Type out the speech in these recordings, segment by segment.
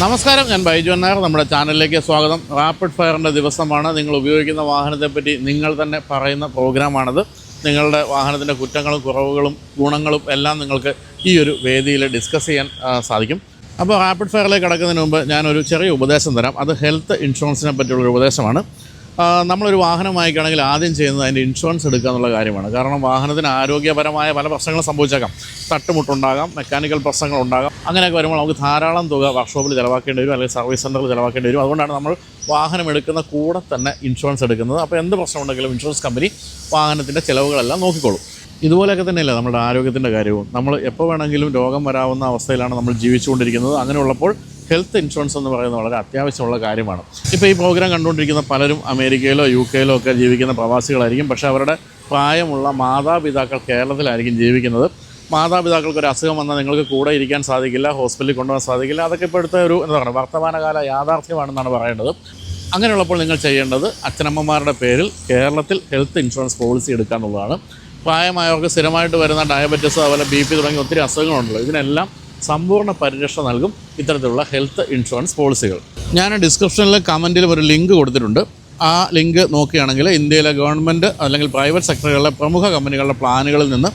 നമസ്കാരം ഞാൻ ബൈജു നായർ നമ്മുടെ ചാനലിലേക്ക് സ്വാഗതം. റാപ്പിഡ് ഫയറിന്റെ ദിവസമാണ്. നിങ്ങൾ ഉപയോഗിക്കുന്ന വാഹനത്തെ പറ്റി നിങ്ങൾ തന്നെ പറയുന്ന പ്രോഗ്രാമാണത്. നിങ്ങളുടെ വാഹനത്തിന്റെ കുറ്റങ്ങളും കുറവുകളും ഗുണങ്ങളും എല്ലാം നിങ്ങൾക്ക് ഈ ഒരു വേദിയിൽ ഡിസ്കസ് ചെയ്യാൻ സാധിക്കും. അപ്പോൾ റാപ്പിഡ് ഫയറിലേക്ക് കടക്കുന്നതിന് മുമ്പ് ഞാനൊരു ചെറിയ ഉപദേശം തരാം. അത് ഹെൽത്ത് ഇൻഷുറൻസിനെ പറ്റിയുള്ളൊരു ഉപദേശമാണ്. നമ്മളൊരു വാഹനം വാങ്ങിക്കുകയാണെങ്കിൽ ആദ്യം ചെയ്യുന്നത് അതിന്റെ ഇൻഷുറൻസ് എടുക്കുക എന്നുള്ള കാര്യമാണ്. കാരണം വാഹനത്തിന് ആരോഗ്യപരമായ പല പ്രശ്നങ്ങളും സംഭവിച്ചേക്കാം. തട്ടുമുട്ടുണ്ടാകാം മെക്കാനിക്കൽ പ്രശ്നങ്ങൾ ഉണ്ടാകാം അങ്ങനെയൊക്കെ വരുമ്പോൾ നമുക്ക് ധാരാളം തുക വർക്ക്ഷോപ്പിൽ ചിലവാക്കേണ്ടി വരും അല്ലെങ്കിൽ സർവീസ് സെന്ററിൽ ചിലവാക്കേണ്ടി വരും. അതുകൊണ്ടാണ് നമ്മൾ വാഹനം എടുക്കുന്ന കൂടെ തന്നെ ഇൻഷുറൻസ് എടുക്കുന്നത്. അപ്പോൾ എന്ത് പ്രശ്നമുണ്ടെങ്കിലും ഇൻഷുറൻസ് കമ്പനി വാഹനത്തിന്റെ ചിലവുകളെല്ലാം നോക്കിക്കോളും. ഇതുപോലെയൊക്കെ തന്നെയല്ലേ നമ്മുടെ ആരോഗ്യത്തിന്റെ കാര്യവും. നമ്മൾ എപ്പോൾ വേണമെങ്കിലും രോഗം വരാവുന്ന അവസ്ഥയിലാണ് നമ്മൾ ജീവിച്ചുകൊണ്ടിരിക്കുന്നത്. അങ്ങനെയുള്ളപ്പോൾ ഹെൽത്ത് ഇൻഷുറൻസ് എന്ന് പറയുന്നത് വളരെ അത്യാവശ്യമുള്ള കാര്യമാണ്. ഇപ്പോൾ ഈ പ്രോഗ്രാം കണ്ടുകൊണ്ടിരിക്കുന്ന പലരും അമേരിക്കയിലോ യു കെയിലോ ഒക്കെ ജീവിക്കുന്ന പ്രവാസികളായിരിക്കും. പക്ഷേ അവരുടെ പ്രായമുള്ള മാതാപിതാക്കൾ കേരളത്തിലായിരിക്കും ജീവിക്കുന്നത്. മാതാപിതാക്കൾക്ക് ഒരു അസുഖം വന്നാൽ നിങ്ങൾക്ക് കൂടെ ഇരിക്കാൻ സാധിക്കില്ല ഹോസ്പിറ്റലിൽ കൊണ്ടുപോകാൻ സാധിക്കില്ല. അതൊക്കെ ഇപ്പോഴത്തെ ഒരു എന്താ പറയുക വർത്തമാനകാല യാഥാർത്ഥ്യമാണെന്നാണ് പറയേണ്ടത്. അങ്ങനെയുള്ളപ്പോൾ നിങ്ങൾ ചെയ്യേണ്ടത് അച്ഛനമ്മമാരുടെ പേരിൽ കേരളത്തിൽ ഹെൽത്ത് ഇൻഷുറൻസ് പോളിസി എടുക്കുക എന്നുള്ളതാണ്. പ്രായമായവർക്ക് സ്ഥിരമായിട്ട് വരുന്ന ഡയബറ്റിസ് അതുപോലെ ബി പി തുടങ്ങിയ ഒത്തിരി അസുഖങ്ങളുണ്ടല്ലോ. ഇതിനെല്ലാം സമ്പൂർണ പരിരക്ഷ നൽകും ഇത്തരത്തിലുള്ള ഹെൽത്ത് ഇൻഷുറൻസ് പോളിസികൾ. ഞാൻ ഡിസ്ക്രിപ്ഷനിൽ കമന്റിൽ ഒരു ലിങ്ക് കൊടുത്തിട്ടുണ്ട്. ആ ലിങ്ക് നോക്കുകയാണെങ്കിൽ ഇന്ത്യയിലെ ഗവൺമെന്റ് അല്ലെങ്കിൽ പ്രൈവറ്റ് സെക്ടറുകളിലെ പ്രമുഖ കമ്പനികളുടെ പ്ലാനുകളിൽ നിന്ന്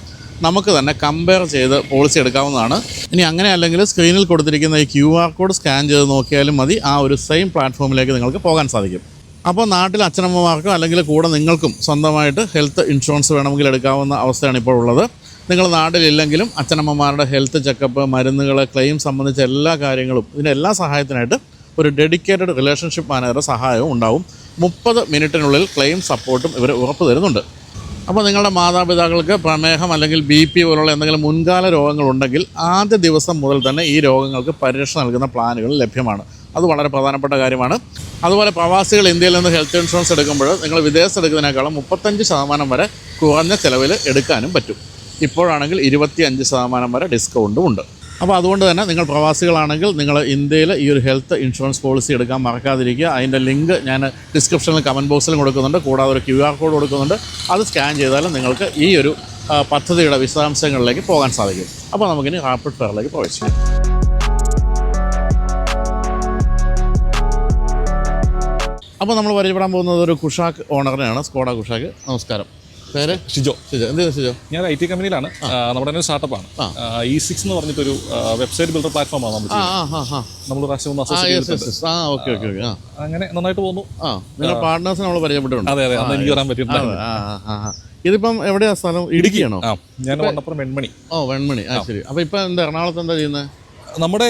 നമുക്ക് തന്നെ കമ്പയർ ചെയ്ത് പോളിസി എടുക്കാവുന്നതാണ്. ഇനി അങ്ങനെ അല്ലെങ്കിൽ സ്ക്രീനിൽ കൊടുത്തിരിക്കുന്ന ഈ ക്യു ആർ കോഡ് സ്കാൻ ചെയ്ത് നോക്കിയാലും മതി. ആ ഒരു സെയിം പ്ലാറ്റ്ഫോമിലേക്ക് നിങ്ങൾക്ക് പോകാൻ സാധിക്കും. അപ്പോൾ നാട്ടിൽ അച്ഛനമ്മമാർക്കും അല്ലെങ്കിൽ കൂടെ നിങ്ങൾക്കും സ്വന്തമായിട്ട് ഹെൽത്ത് ഇൻഷുറൻസ് വേണമെങ്കിൽ എടുക്കാവുന്ന അവസ്ഥയാണ് ഇപ്പോൾ ഉള്ളത്. നിങ്ങൾ നാട്ടിലില്ലെങ്കിലും അച്ഛനമ്മമാരുടെ ഹെൽത്ത് ചെക്കപ്പ് മരുന്നുകൾ ക്ലെയിം സംബന്ധിച്ച എല്ലാ കാര്യങ്ങളും ഇതിന്റെ എല്ലാ സഹായത്തിനായിട്ട് ഒരു ഡെഡിക്കേറ്റഡ് റിലേഷൻഷിപ്പ് മാനേജറുടെ സഹായവും ഉണ്ടാവും. മുപ്പത് മിനിറ്റിനുള്ളിൽ ക്ലെയിം സപ്പോർട്ടും ഇവർ ഉറപ്പ് തരുന്നുണ്ട്. അപ്പോൾ നിങ്ങളുടെ മാതാപിതാക്കൾക്ക് പ്രമേഹം അല്ലെങ്കിൽ ബി പി പോലുള്ള എന്തെങ്കിലും മുൻകാല രോഗങ്ങളുണ്ടെങ്കിൽ ആദ്യ ദിവസം മുതൽ തന്നെ ഈ രോഗങ്ങൾക്ക് പരിരക്ഷ നൽകുന്ന പ്ലാനുകൾ ലഭ്യമാണ്. അത് വളരെ പ്രധാനപ്പെട്ട കാര്യമാണ്. അതുപോലെ പ്രവാസികൾ ഇന്ത്യയിൽ നിന്ന് ഹെൽത്ത് ഇൻഷുറൻസ് എടുക്കുമ്പോൾ നിങ്ങൾ വിദേശത്ത് എടുക്കുന്നതിനേക്കാളും മുപ്പത്തഞ്ച് ശതമാനം വരെ കുറഞ്ഞ ചിലവിൽ എടുക്കാനും പറ്റും. ഇപ്പോഴാണെങ്കിൽ ഇരുപത്തി അഞ്ച് ശതമാനം വരെ ഡിസ്കൗണ്ടും ഉണ്ട്. അപ്പോൾ അതുകൊണ്ട് തന്നെ നിങ്ങൾ പ്രവാസികളാണെങ്കിൽ നിങ്ങൾ ഇന്ത്യയിൽ ഈ ഒരു ഹെൽത്ത് ഇൻഷുറൻസ് പോളിസി എടുക്കാൻ മറക്കാതിരിക്കുക. അതിന്റെ ലിങ്ക് ഞാൻ ഡിസ്ക്രിപ്ഷനിൽ കമന്റ് ബോക്സിലും കൊടുക്കുന്നുണ്ട്. കൂടാതെ ഒരു ക്യു ആർ കോഡ് കൊടുക്കുന്നുണ്ട്. അത് സ്കാൻ ചെയ്താലും നിങ്ങൾക്ക് ഈ ഒരു പദ്ധതിയുടെ വിശദാംശങ്ങളിലേക്ക് പോകാൻ സാധിക്കും. അപ്പോൾ നമുക്കിനി റാപ്പിഡ് ഫെയറിലേക്ക് പ്രവേശിക്കാം. അപ്പോൾ നമ്മൾ പരിചയപ്പെടാൻ പോകുന്നത് ഒരു കുഷാക്ക് ഓണറിനെയാണ് സ്കോഡ കുഷാക്ക് നമസ്കാരം. പേര്? ഷിജോ. ഷിജോ. എന്ത് ഷിജോ? ഞാൻ ഐ ടി കമ്പനിയിലാണ്. നമ്മുടെ തന്നെ സ്റ്റാർട്ടപ്പാണ്. ഇ സിക്സ് എന്ന് പറഞ്ഞിട്ടൊരു വെബ്സൈറ്റ് ബിൽഡർ പ്ലാറ്റ്ഫോമാണ് നമ്മൾ ആ ആ ആ ആ. നമ്മൾ പ്രാവശ്യം അങ്ങനെ നന്നായിട്ട് പോകുന്നു. നിങ്ങൾ പാർട്ട്നേഴ്സിനെ നമ്മൾ പരിചയപ്പെട്ടിട്ടുണ്ട്. അതെ അതെ. അന്ന് എനിക്ക് വരാൻ പറ്റിയിട്ടുണ്ട്. ഇതിപ്പം എവിടെയാ സ്ഥലം? ഇടുക്കിയാണോ? ഞാൻ വന്നപ്പുറം വെൺമണി. ഓ വെൺമണി. ആ ശരി. അപ്പൊ ഇപ്പൊ എന്താ എറണാകുളത്ത് എന്താ ചെയ്യുന്നത് നമ്മുടെ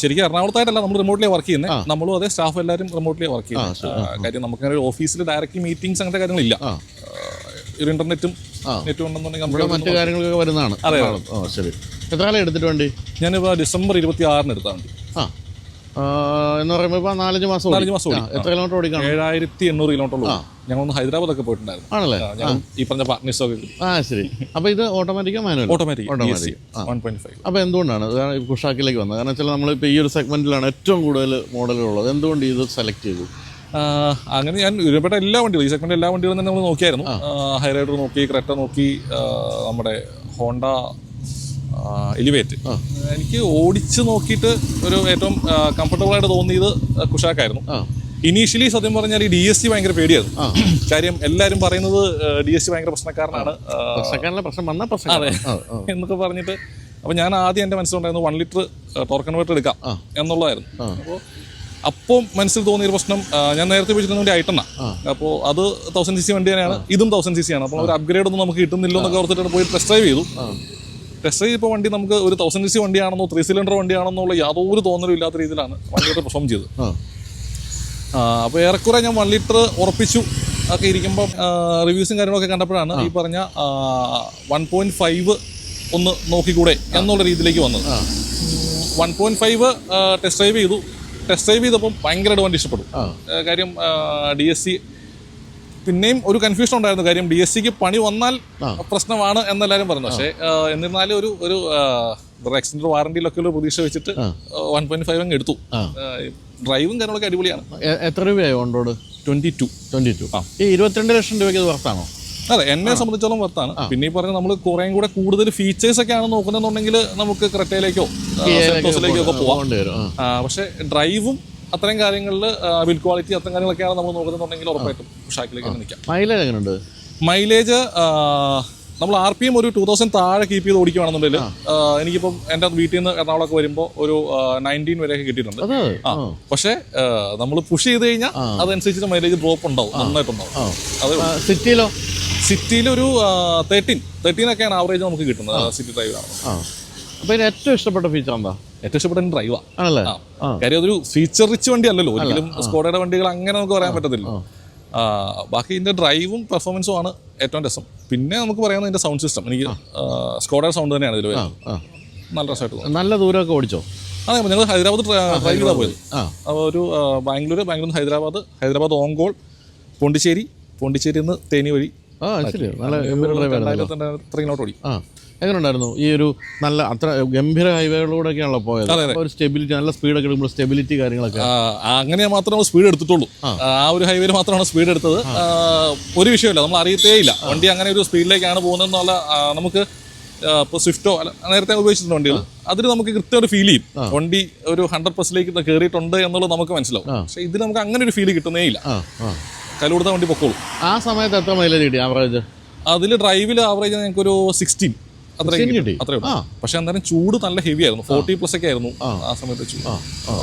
ശരിക്കും എറണാകുളത്തായിട്ടല്ല നമ്മൾ റിമോട്ട്ലി വർക്ക് ചെയ്യുന്നത് നമ്മളും അതേ സ്റ്റാഫ് എല്ലാവരും റിമോട്ട്ലി വർക്ക് ചെയ്യുന്നത് കാര്യം നമുക്ക് ഓഫീസിൽ ഡയറക്റ്റ് മീറ്റിംഗ്സ് അങ്ങനത്തെ കാര്യങ്ങളില്ല. ഒരു ഇന്റർനെറ്റും നെറ്റും ഉണ്ടെന്നുണ്ടെങ്കിൽ നമുക്ക് മറ്റു കാര്യങ്ങളൊക്കെ വരുന്നതാണ്. ഓ ശരി. എത്ര കാലം എടുത്തിട്ട് വേണ്ടി? ഞാനിപ്പോൾ ഡിസംബർ ഇരുപത്തി ആറിന് എടുത്താൽ മതി. ആ. ആ, എന്ന് പറയുമ്പോൾ ഇപ്പോൾ നാലഞ്ച് മാസം ഓടി. നാലഞ്ച് മാസം ഓടി. എത്ര കിലോമീറ്റർ ഓടിക്കണം? ഏഴായിരത്തി എണ്ണൂറ് കിലോമീറ്റർ ഞങ്ങളൊന്ന് ഹൈദരാബാദൊക്കെ പോയിട്ടുണ്ടായിരുന്നു. ആണല്ലേ? ആ, ഞങ്ങൾ ഈ പറഞ്ഞ പാർട്ട്നേഴ്സൊക്കെ ആ ശരി. അപ്പോൾ ഇത് ഓട്ടോമാറ്റിക്കോ manual automatic one point five അപ്പൊ എന്തുകൊണ്ടാണ്? ഖുഷാക്കിലേക്ക് വന്നത്. കാരണം വെച്ചാൽ നമ്മളിപ്പോൾ ഈ ഒരു സെഗ്മെന്റിലാണ് ഏറ്റവും കൂടുതൽ മോഡലുകളുള്ളത് എന്തുകൊണ്ട് ഇത് സെലക്ട് ചെയ്തു? അങ്ങനെ ഞാൻ ഒരുപാട് എല്ലാ വണ്ടികളും ഈ സെഗ്മെന്റ് എല്ലാ വണ്ടികളും തന്നെ നമ്മൾ നോക്കിയായിരുന്നു. ഹൈറൈഡർ നോക്കി ക്രെറ്റ നോക്കി നമ്മുടെ ഹോണ്ട എലിവേറ്റ് എനിക്ക് ഓടിച്ച് നോക്കിയിട്ട് ഒരു ഏറ്റവും കംഫർട്ടബിൾ ആയിട്ട് തോന്നിയത് കുഷാക്കായിരുന്നു ഇനീഷ്യലി സത്യം പറഞ്ഞാൽ ഈ ഡി എസ് സി ഭയങ്കര പേടിയായിരുന്നു. കാര്യം എല്ലാവരും പറയുന്നത് ഡി എസ് സി ഭയങ്കര പ്രശ്നക്കാരനാണ്. പ്രശ്നം അതെ. പ്രശ്നം എന്നൊക്കെ പറഞ്ഞിട്ട് അപ്പൊ ഞാൻ ആദ്യം എന്റെ മനസ്സിലുണ്ടായിരുന്നു വൺ ലിറ്റർ ടോർക്ക് കൺവേർട്ടർ എടുക്കാം എന്നുള്ളതായിരുന്നു. അപ്പോൾ അപ്പോൾ മനസ്സിൽ തോന്നിയ ഒരു പ്രശ്നം ഞാൻ നേരത്തെ ഉപയോഗിച്ചിരുന്ന വണ്ടി ഐട്ടണ്ണ അപ്പോൾ അത് തൗസൻഡ് സി സി വണ്ടി തന്നെയാണ് ഇതും തൗസൻഡ് സി സി ആണ്. അപ്പോൾ ഒരു അപ്ഗ്രേഡ് ഒന്നും നമുക്ക് കിട്ടുന്നില്ല എന്നൊക്കെ ഓർത്തിട്ട് പോയി ടെസ്റ്റ് ഡ്രൈവ് ചെയ്തു. ടെസ്റ്റ് ഡ്രൈവ് ഇപ്പോൾ വണ്ടി നമുക്ക് ഒരു തൗസൻഡ് സി സി വണ്ടിയാണെന്നോ ത്രീ സിലിണ്ടർ വണ്ടിയാണെന്നുള്ള യാതൊരു തോന്നലും ഇല്ലാത്ത രീതിയിലാണ് വണ്ടിയുടെ പെർഫോം ചെയ്തത്. അപ്പോൾ ഏറെക്കുറെ ഞാൻ വൺ ലിറ്റർ ഉറപ്പിച്ചു. ഒക്കെ ഇരിക്കുമ്പോൾ റിവ്യൂസും കാര്യങ്ങളൊക്കെ കണ്ടപ്പോഴാണ് ഈ പറഞ്ഞ വൺ പോയിന്റ് ഫൈവ് ഒന്ന് നോക്കിക്കൂടെ എന്നുള്ള രീതിയിലേക്ക് വന്നത്. One point five test drive ചെയ്തു. ടെസ്റ്റ് ഡ്രൈവ് ചെയ്തപ്പം ഭയങ്കരമായിട്ട് വണ്ടി. ആ, കാര്യം ഡി എസ് സി പിന്നെയും ഒരു കൺഫ്യൂഷൻ ഉണ്ടായിരുന്നു. കാര്യം ഡി എസ് സിക്ക് പണി വന്നാൽ പ്രശ്നമാണ് എന്നെല്ലാവരും പറഞ്ഞു. പക്ഷേ എന്നിരുന്നാലും ഒരു ഒരു എക്സ്റ്റൻഡ് വാറണ്ടിയിലൊക്കെ ഒരു പ്രതീക്ഷ വെച്ചിട്ട് വൺ പോയിന്റ് ഫൈവ് അങ്ങ് എടുത്തു. ഡ്രൈവും കാര്യങ്ങളൊക്കെ അടിപൊളിയാണ്. എത്ര രൂപയായി on road twenty two twenty two ഈ ഇരുപത്തിരണ്ട് ലക്ഷം രൂപയ്ക്ക് ഇത് വർത്താണോ അതെ എന്നെ സംബന്ധിച്ചോളം വർത്താണ് പിന്നെ ഈ പറഞ്ഞ നമ്മൾ കുറേ കൂടെ കൂടുതൽ ഫീച്ചേഴ്സ് ഒക്കെ ആണ് നോക്കുന്നുണ്ടെങ്കിൽ നമുക്ക് ക്രെറ്റയിലേക്കോ സെൽറ്റോസിലേക്കോ ഒക്കെ പോവാം. പക്ഷേ ഡ്രൈവും അത്തരം കാര്യങ്ങളിൽ ബിൽ ക്വാളിറ്റി അത്തരം കാര്യങ്ങളൊക്കെയാണ് നമ്മൾ നോക്കുന്നുണ്ടെങ്കിൽ ഉറപ്പായിട്ടും ഷാക്കിലേക്ക് നിൽക്കാം മൈലേജ് എങ്ങനെയുണ്ട് മൈലേജ് നമ്മൾ ആർ പി എം ഒരു ടൂ തൗസൻഡ് താഴെ കീപ്പ് ചെയ്ത് ഓടിക്കുകയാണെന്നുണ്ടെങ്കിൽ എനിക്കിപ്പം എന്റെ വീട്ടിൽ നിന്ന് എറണാകുളമൊക്കെ വരുമ്പോൾ ഒരു നയന്റീൻ വരെയൊക്കെ കിട്ടിയിട്ടുണ്ട്. പക്ഷെ ആ പക്ഷേ നമ്മൾ പുഷ് ചെയ്ത് കഴിഞ്ഞാൽ അതനുസരിച്ച് മൈലേജ് ഡ്രോപ്പ് ഉണ്ടാവും നന്നായിട്ടുണ്ടാവും. അത് സിറ്റിയിലോ സിറ്റിയിൽ ഒരു തേർട്ടീൻ തേർട്ടീൻ ഒക്കെയാണ് ആവറേജ് നമുക്ക് കിട്ടുന്നത് സിറ്റി ഡ്രൈവിലാണ് ആ. അപ്പോൾ ഏറ്റവും ഇഷ്ടപ്പെട്ട ഫീച്ചർ എന്താ? ഏറ്റവും ഇഷ്ടപ്പെട്ട ഡ്രൈവാണ് ആണല്ലേ? കാര്യം അതൊരു ഫീച്ചർ റിച്ച് വണ്ടി അല്ലല്ലോ ഒരിക്കലും സ്കോഡയുടെ വണ്ടികൾ അങ്ങനെ നമുക്ക് പറയാൻ പറ്റത്തില്ല. ബാക്കി ഇതിന്റെ ഡ്രൈവും പെർഫോമൻസും ആണ് ഏറ്റവും രസം. പിന്നെ നമുക്ക് പറയുന്നത് ഇതിന്റെ സൗണ്ട് സിസ്റ്റം എനിക്ക് സ്കോഡർ സൗണ്ട് തന്നെയാണ് ഇതിൽ നല്ല രസമായിട്ട് നല്ല ദൂരമൊക്കെ ഓടിച്ചോ? അതെ ഞങ്ങൾ ഹൈദരാബാദ് ഡ്രൈവ് ചെയ്താൽ പോയത്. ഒരു ബാംഗ്ലൂർ ബാംഗ്ലൂർ നിന്ന് ഹൈദരാബാദ് ഹൈദരാബാദ് ഓങ്കോൾ പോണ്ടിച്ചേരി പോണ്ടിച്ചേരിന്ന് നിന്ന് തേനി വഴി. ആ ശരി. നല്ല ഇങ്ങോട്ട് ഓടി. എങ്ങനെയുണ്ടായിരുന്നു ഈ ഒരു നല്ല അത്ര ഗംഭീര ഹൈവേകളിലൂടെയൊക്കെയാണല്ലോ പോയത്. ഒരു സ്റ്റെബിലിറ്റി നല്ല സ്പീഡൊക്കെ എടുക്കുമ്പോൾ സ്റ്റെബിലിറ്റി കാര്യങ്ങളൊക്കെ. അങ്ങനെ മാത്രമേ സ്പീഡ് എടുത്തിട്ടുള്ളൂ. ആ. ഒരു ഹൈവേയിൽ മാത്രമാണ് സ്പീഡ് എടുത്തത്. ഒരു വിഷയമില്ല നമ്മൾ അറിയത്തേ ഇല്ല വണ്ടി അങ്ങനെ ഒരു സ്പീഡിലേക്കാണ് പോകുന്നതെന്നുള്ള എന്നുള്ള നമുക്ക് ഇപ്പോൾ സ്വിഫ്റ്റോ അല്ല നേരത്തെ ഉപയോഗിച്ചിട്ടുണ്ട് വണ്ടികൾ. അതിൽ നമുക്ക് കൃത്യം ഒരു ഫീൽ ചെയ്യും. വണ്ടി ഒരു ഹൺഡ്രഡ് പെർസെന്റിലേക്ക് കയറിയിട്ടുണ്ട് എന്നുള്ളത് നമുക്ക് മനസ്സിലാവും. പക്ഷെ ഇതിൽ നമുക്ക് അങ്ങനെ ഒരു ഫീൽ കിട്ടുന്നേ ഇല്ല ആ. ആ കൊടുത്ത വണ്ടി പൊക്കോളൂ. ആ സമയത്ത് എത്ര മൈലേജ് കിട്ടി ആവറേജ് അതിൽ ഡ്രൈവിൽ ആവറേജ് ഞങ്ങൾക്ക് ഒരു സിക്സ്റ്റീൻ അത്രയും 16 കിട്ടി? അത്രേ ഉള്ളൂ ആ. പക്ഷെ അന്നേരം ചൂട് നല്ല ഹെവി ആയിരുന്നു. ഫോർട്ടി പ്ലസ് ഒക്കെ ആയിരുന്നു ആ. സമയത്ത് ചൂട്.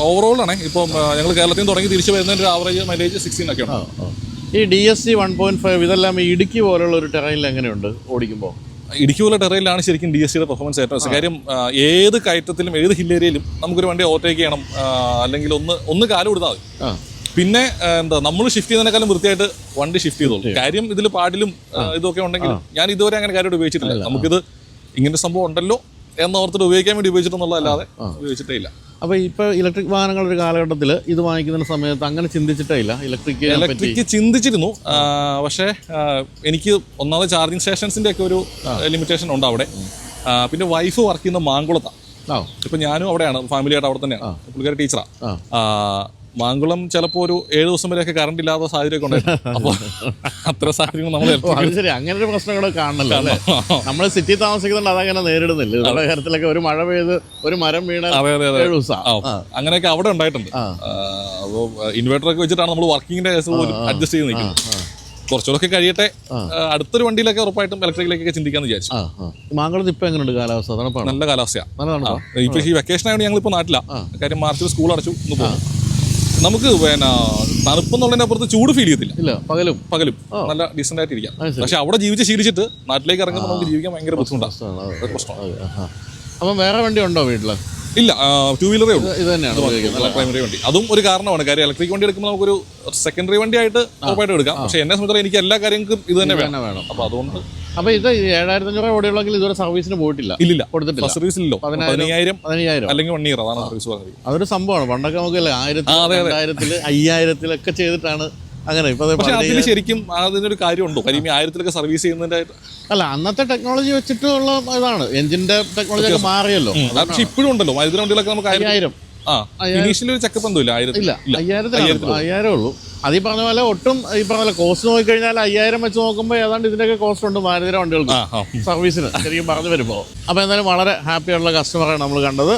ഓവറോൾ ആണ് ഇപ്പം ഞങ്ങൾ കേരളത്തിൽ നിന്ന് തുടങ്ങി തിരിച്ചു വരുന്നതിന്റെ ഒരു ആവറേജ് മൈലേജ് സിക്സ്റ്റീൻ ഒക്കെ ഉണ്ട്. ആ, ആ. ഈ D S C one point five ഇതെല്ലാം ഈ ഇടുക്കി പോലുള്ള ഒരു ടെറൈനിൽ എങ്ങനെയുണ്ട് ഓടിക്കുമ്പോൾ ഇടുക്കി പോലെ ടെറയിലാണ് ശരിക്കും ഡി എസ് സിയുടെ പെർഫോമൻസ് ഏറ്റവും കാര്യം ഏത് കയറ്റത്തിലും ഏത് ഹിൽ ഏരിയയിലും നമുക്കൊരു വണ്ടി ഓവർടേക്ക് ചെയ്യണം. അല്ലെങ്കിൽ ഒന്ന് ഒന്ന് കാലം കൊടുത്താൽ മതി. പിന്നെ എന്താ നമ്മൾ ഷിഫ്റ്റ് ചെയ്യുന്നതിനേക്കാളും വൃത്തിയായിട്ട് വണ്ടി ഷിഫ്റ്റ് ചെയ്തോളൂ. കാര്യം ഇതിൽ പാടിലും ഇതൊക്കെ ഉണ്ടെങ്കിൽ ഞാൻ ഇതുവരെ അങ്ങനെ കാര്യമായിട്ട് ഉപയോഗിച്ചിട്ടില്ല. നമുക്കിത് ഇങ്ങനെ സംഭവം ഉണ്ടല്ലോ എന്നോർത്തിട്ട് ഉപയോഗിക്കാൻ വേണ്ടി ഉപയോഗിച്ചിട്ടുള്ളതല്ലാതെ ഉപയോഗിച്ചിട്ടേ ഇല്ല അപ്പോൾ ഇപ്പോൾ ഇലക്ട്രിക് വാഹനങ്ങളുടെ ഒരു കാലഘട്ടത്തിൽ ഇത് വാങ്ങിക്കുന്ന സമയത്ത് അങ്ങനെ ചിന്തിച്ചിട്ടേ ഇല്ല? ഇലക്ട്രിക് ഇലക്ട്രിക് ചിന്തിച്ചിരുന്നു. പക്ഷേ എനിക്ക് ഒന്നാമത് ചാർജിങ് സ്റ്റേഷൻസിന്റെ ഒക്കെ ഒരു ലിമിറ്റേഷൻ ഉണ്ട് അവിടെ. പിന്നെ വൈഫ് വർക്ക് ചെയ്യുന്ന മാങ്കുളത്താണ് ഇപ്പൊ ഞാനും അവിടെയാണ് ഫാമിലിയായിട്ട് അവിടെ തന്നെയാണ്. പുള്ളിക്കാരി ടീച്ചറാ ആ. മാങ്കുളം ചിലപ്പോ ഒരു ഏഴ് ദിവസം വരെയൊക്കെ കറണ്ട് ഇല്ലാത്ത സാഹചര്യമൊക്കെ ഉണ്ടായിരുന്നു. അപ്പോൾ അത്ര സാഹചര്യങ്ങൾ നമ്മൾ ശരി. അങ്ങനെ ഒരു പ്രശ്നങ്ങളൊക്കെ കാണുന്നില്ല കാണണല്ലോ അല്ലേ? നമ്മൾ സിറ്റി താമസിക്കുന്നുണ്ട് അതങ്ങനെ നേരിടുന്നില്ല. നമ്മുടെ കാര്യത്തിലൊക്കെ ഒരു മഴ പെയ്ത് ഒരു മരം വീണ അതെ അതെ അതെ. ഏഴ് ദിവസം. അങ്ങനെയൊക്കെ അവിടെ ഉണ്ടായിട്ടുണ്ട്. അപ്പോൾ ഇൻവേർട്ടർ ഒക്കെ വെച്ചിട്ടാണ് നമ്മൾ വർക്കിങ്ങിന്റെ കേസ് പോലും അഡ്ജസ്റ്റ് ചെയ്ത് നിൽക്കുന്നത്. കുറച്ചുകൂടെ ഒക്കെ കഴിയട്ടെ. അടുത്തൊരു വണ്ടിയിലൊക്കെ ഉറപ്പായിട്ടും ഇലക്ട്രിക്കിലേക്കൊക്കെ ചിന്തിക്കാന്ന് വിചാരിച്ചു. മാങ്കുളത്ത് ഇപ്പൊ എങ്ങനെയുണ്ട് കാലാവസ്ഥ? നല്ല കാലാവസ്ഥയാണ് ഇപ്പൊ ഈ വെക്കേഷൻ ആയതുകൊണ്ട് ഞങ്ങൾ ഇപ്പൊ നാട്ടിലാണ് കാര്യം മാർച്ചിൽ സ്കൂൾ അടച്ചു പോകും നമുക്ക് പിന്നെ തണുപ്പെന്നുള്ളതിന്റെ അപ്പുറത്ത് ചൂട് ഫീൽ ചെയ്യത്തില്ല. ഇല്ല പകലും. പകലും. നല്ല ഡീസെന്റ് ആയിട്ട് ഇരിക്കാം. പക്ഷെ അവിടെ ജീവിച്ച് ശീലിച്ചിട്ട് നാട്ടിലേക്ക് ഇറങ്ങുമ്പോൾ നമുക്ക് ജീവിക്കാൻ ഭയങ്കര ബുദ്ധിമുട്ടാണ് അപ്പം വേറെ വണ്ടി ഉണ്ടോ വീട്ടിൽ ഇല്ല ടൂ വീലറേ ഉള്ളൂ. ഇത് തന്നെയാണ് പ്രൈമറി വണ്ടി അതും ഒരു കാരണമാണ്. കാര്യം ഇലക്ട്രിക് വണ്ടി എടുക്കുമ്പോൾ നമുക്കൊരു സെക്കൻഡറി വണ്ടി ആയിട്ട് ഉറപ്പായിട്ട് എടുക്കാം. പക്ഷെ എന്നെ സംബന്ധിച്ചിടത്തോളം എനിക്ക് എല്ലാ കാര്യങ്ങൾക്കും ഇത് തന്നെ വേണം. അപ്പൊ അതുകൊണ്ട് അപ്പൊ ഇത് ഏഴായിരത്തി അഞ്ഞൂറ് ഓടിയുള്ളെങ്കിൽ ഇതുവരെ സർവീസിന് പോയിട്ടില്ല. ഇല്ലില്ല. കൊടുത്തിട്ടില്ല. സർവീസിലോ പതിനയ്യായിരം പതിനയ്യായിരം. അല്ലെങ്കിൽ വൺ ഇയർ അതാണ് സർവീസ് പറഞ്ഞത്. അതൊരു സംഭവമാണ്. പണ്ടൊക്കെ നമുക്ക് ആയിരത്തി രണ്ടായിരത്തിൽ അയ്യായിരത്തിലൊക്കെ ചെയ്തിട്ടാണ് അങ്ങനെ. പക്ഷെ അതിൽ ശരിക്കും അതിനൊരു കാര്യമുണ്ടോ? കാര്യം ഈ ആയിരത്തിലൊക്കെ സർവീസ് ചെയ്യുന്നതിന്റെ അല്ല അന്നത്തെ ടെക്നോളജി വെച്ചിട്ടുള്ള ഇതാണ്. എഞ്ചിന്റെ ടെക്നോളജി ഒക്കെ മാറിയല്ലോ. പക്ഷെ ഇപ്പോഴും ഉണ്ടല്ലോ. വൈദ്യുതി വണ്ടികളൊക്കെ നമുക്ക് അയ്യായിരം. ആ ഇനീഷ്യലി ഒരു ചെക്കപ്പ് എന്തോ ഇല്ല അയ്യായിരത്തിലാണ് അയ്യായിരം ഉള്ളൂ. അത് ഈ പറഞ്ഞ പോലെ ഒട്ടും ഈ പറഞ്ഞ പോലെ കോസ്റ്റ് നോക്കിക്കഴിഞ്ഞാൽ അയ്യായിരം വെച്ച് നോക്കുമ്പോൾ ഏതാണ്ട് ഇതിന്റെയൊക്കെ കോസ്റ്റ് ഉണ്ട് മാരുതിര വണ്ടികൾക്ക്. സർവീസിന് ശരിക്കും പറഞ്ഞു വരുമ്പോൾ അപ്പോൾ എന്തായാലും വളരെ ഹാപ്പി ആയിട്ടുള്ള കസ്റ്റമറാണ് നമ്മൾ കണ്ടത്.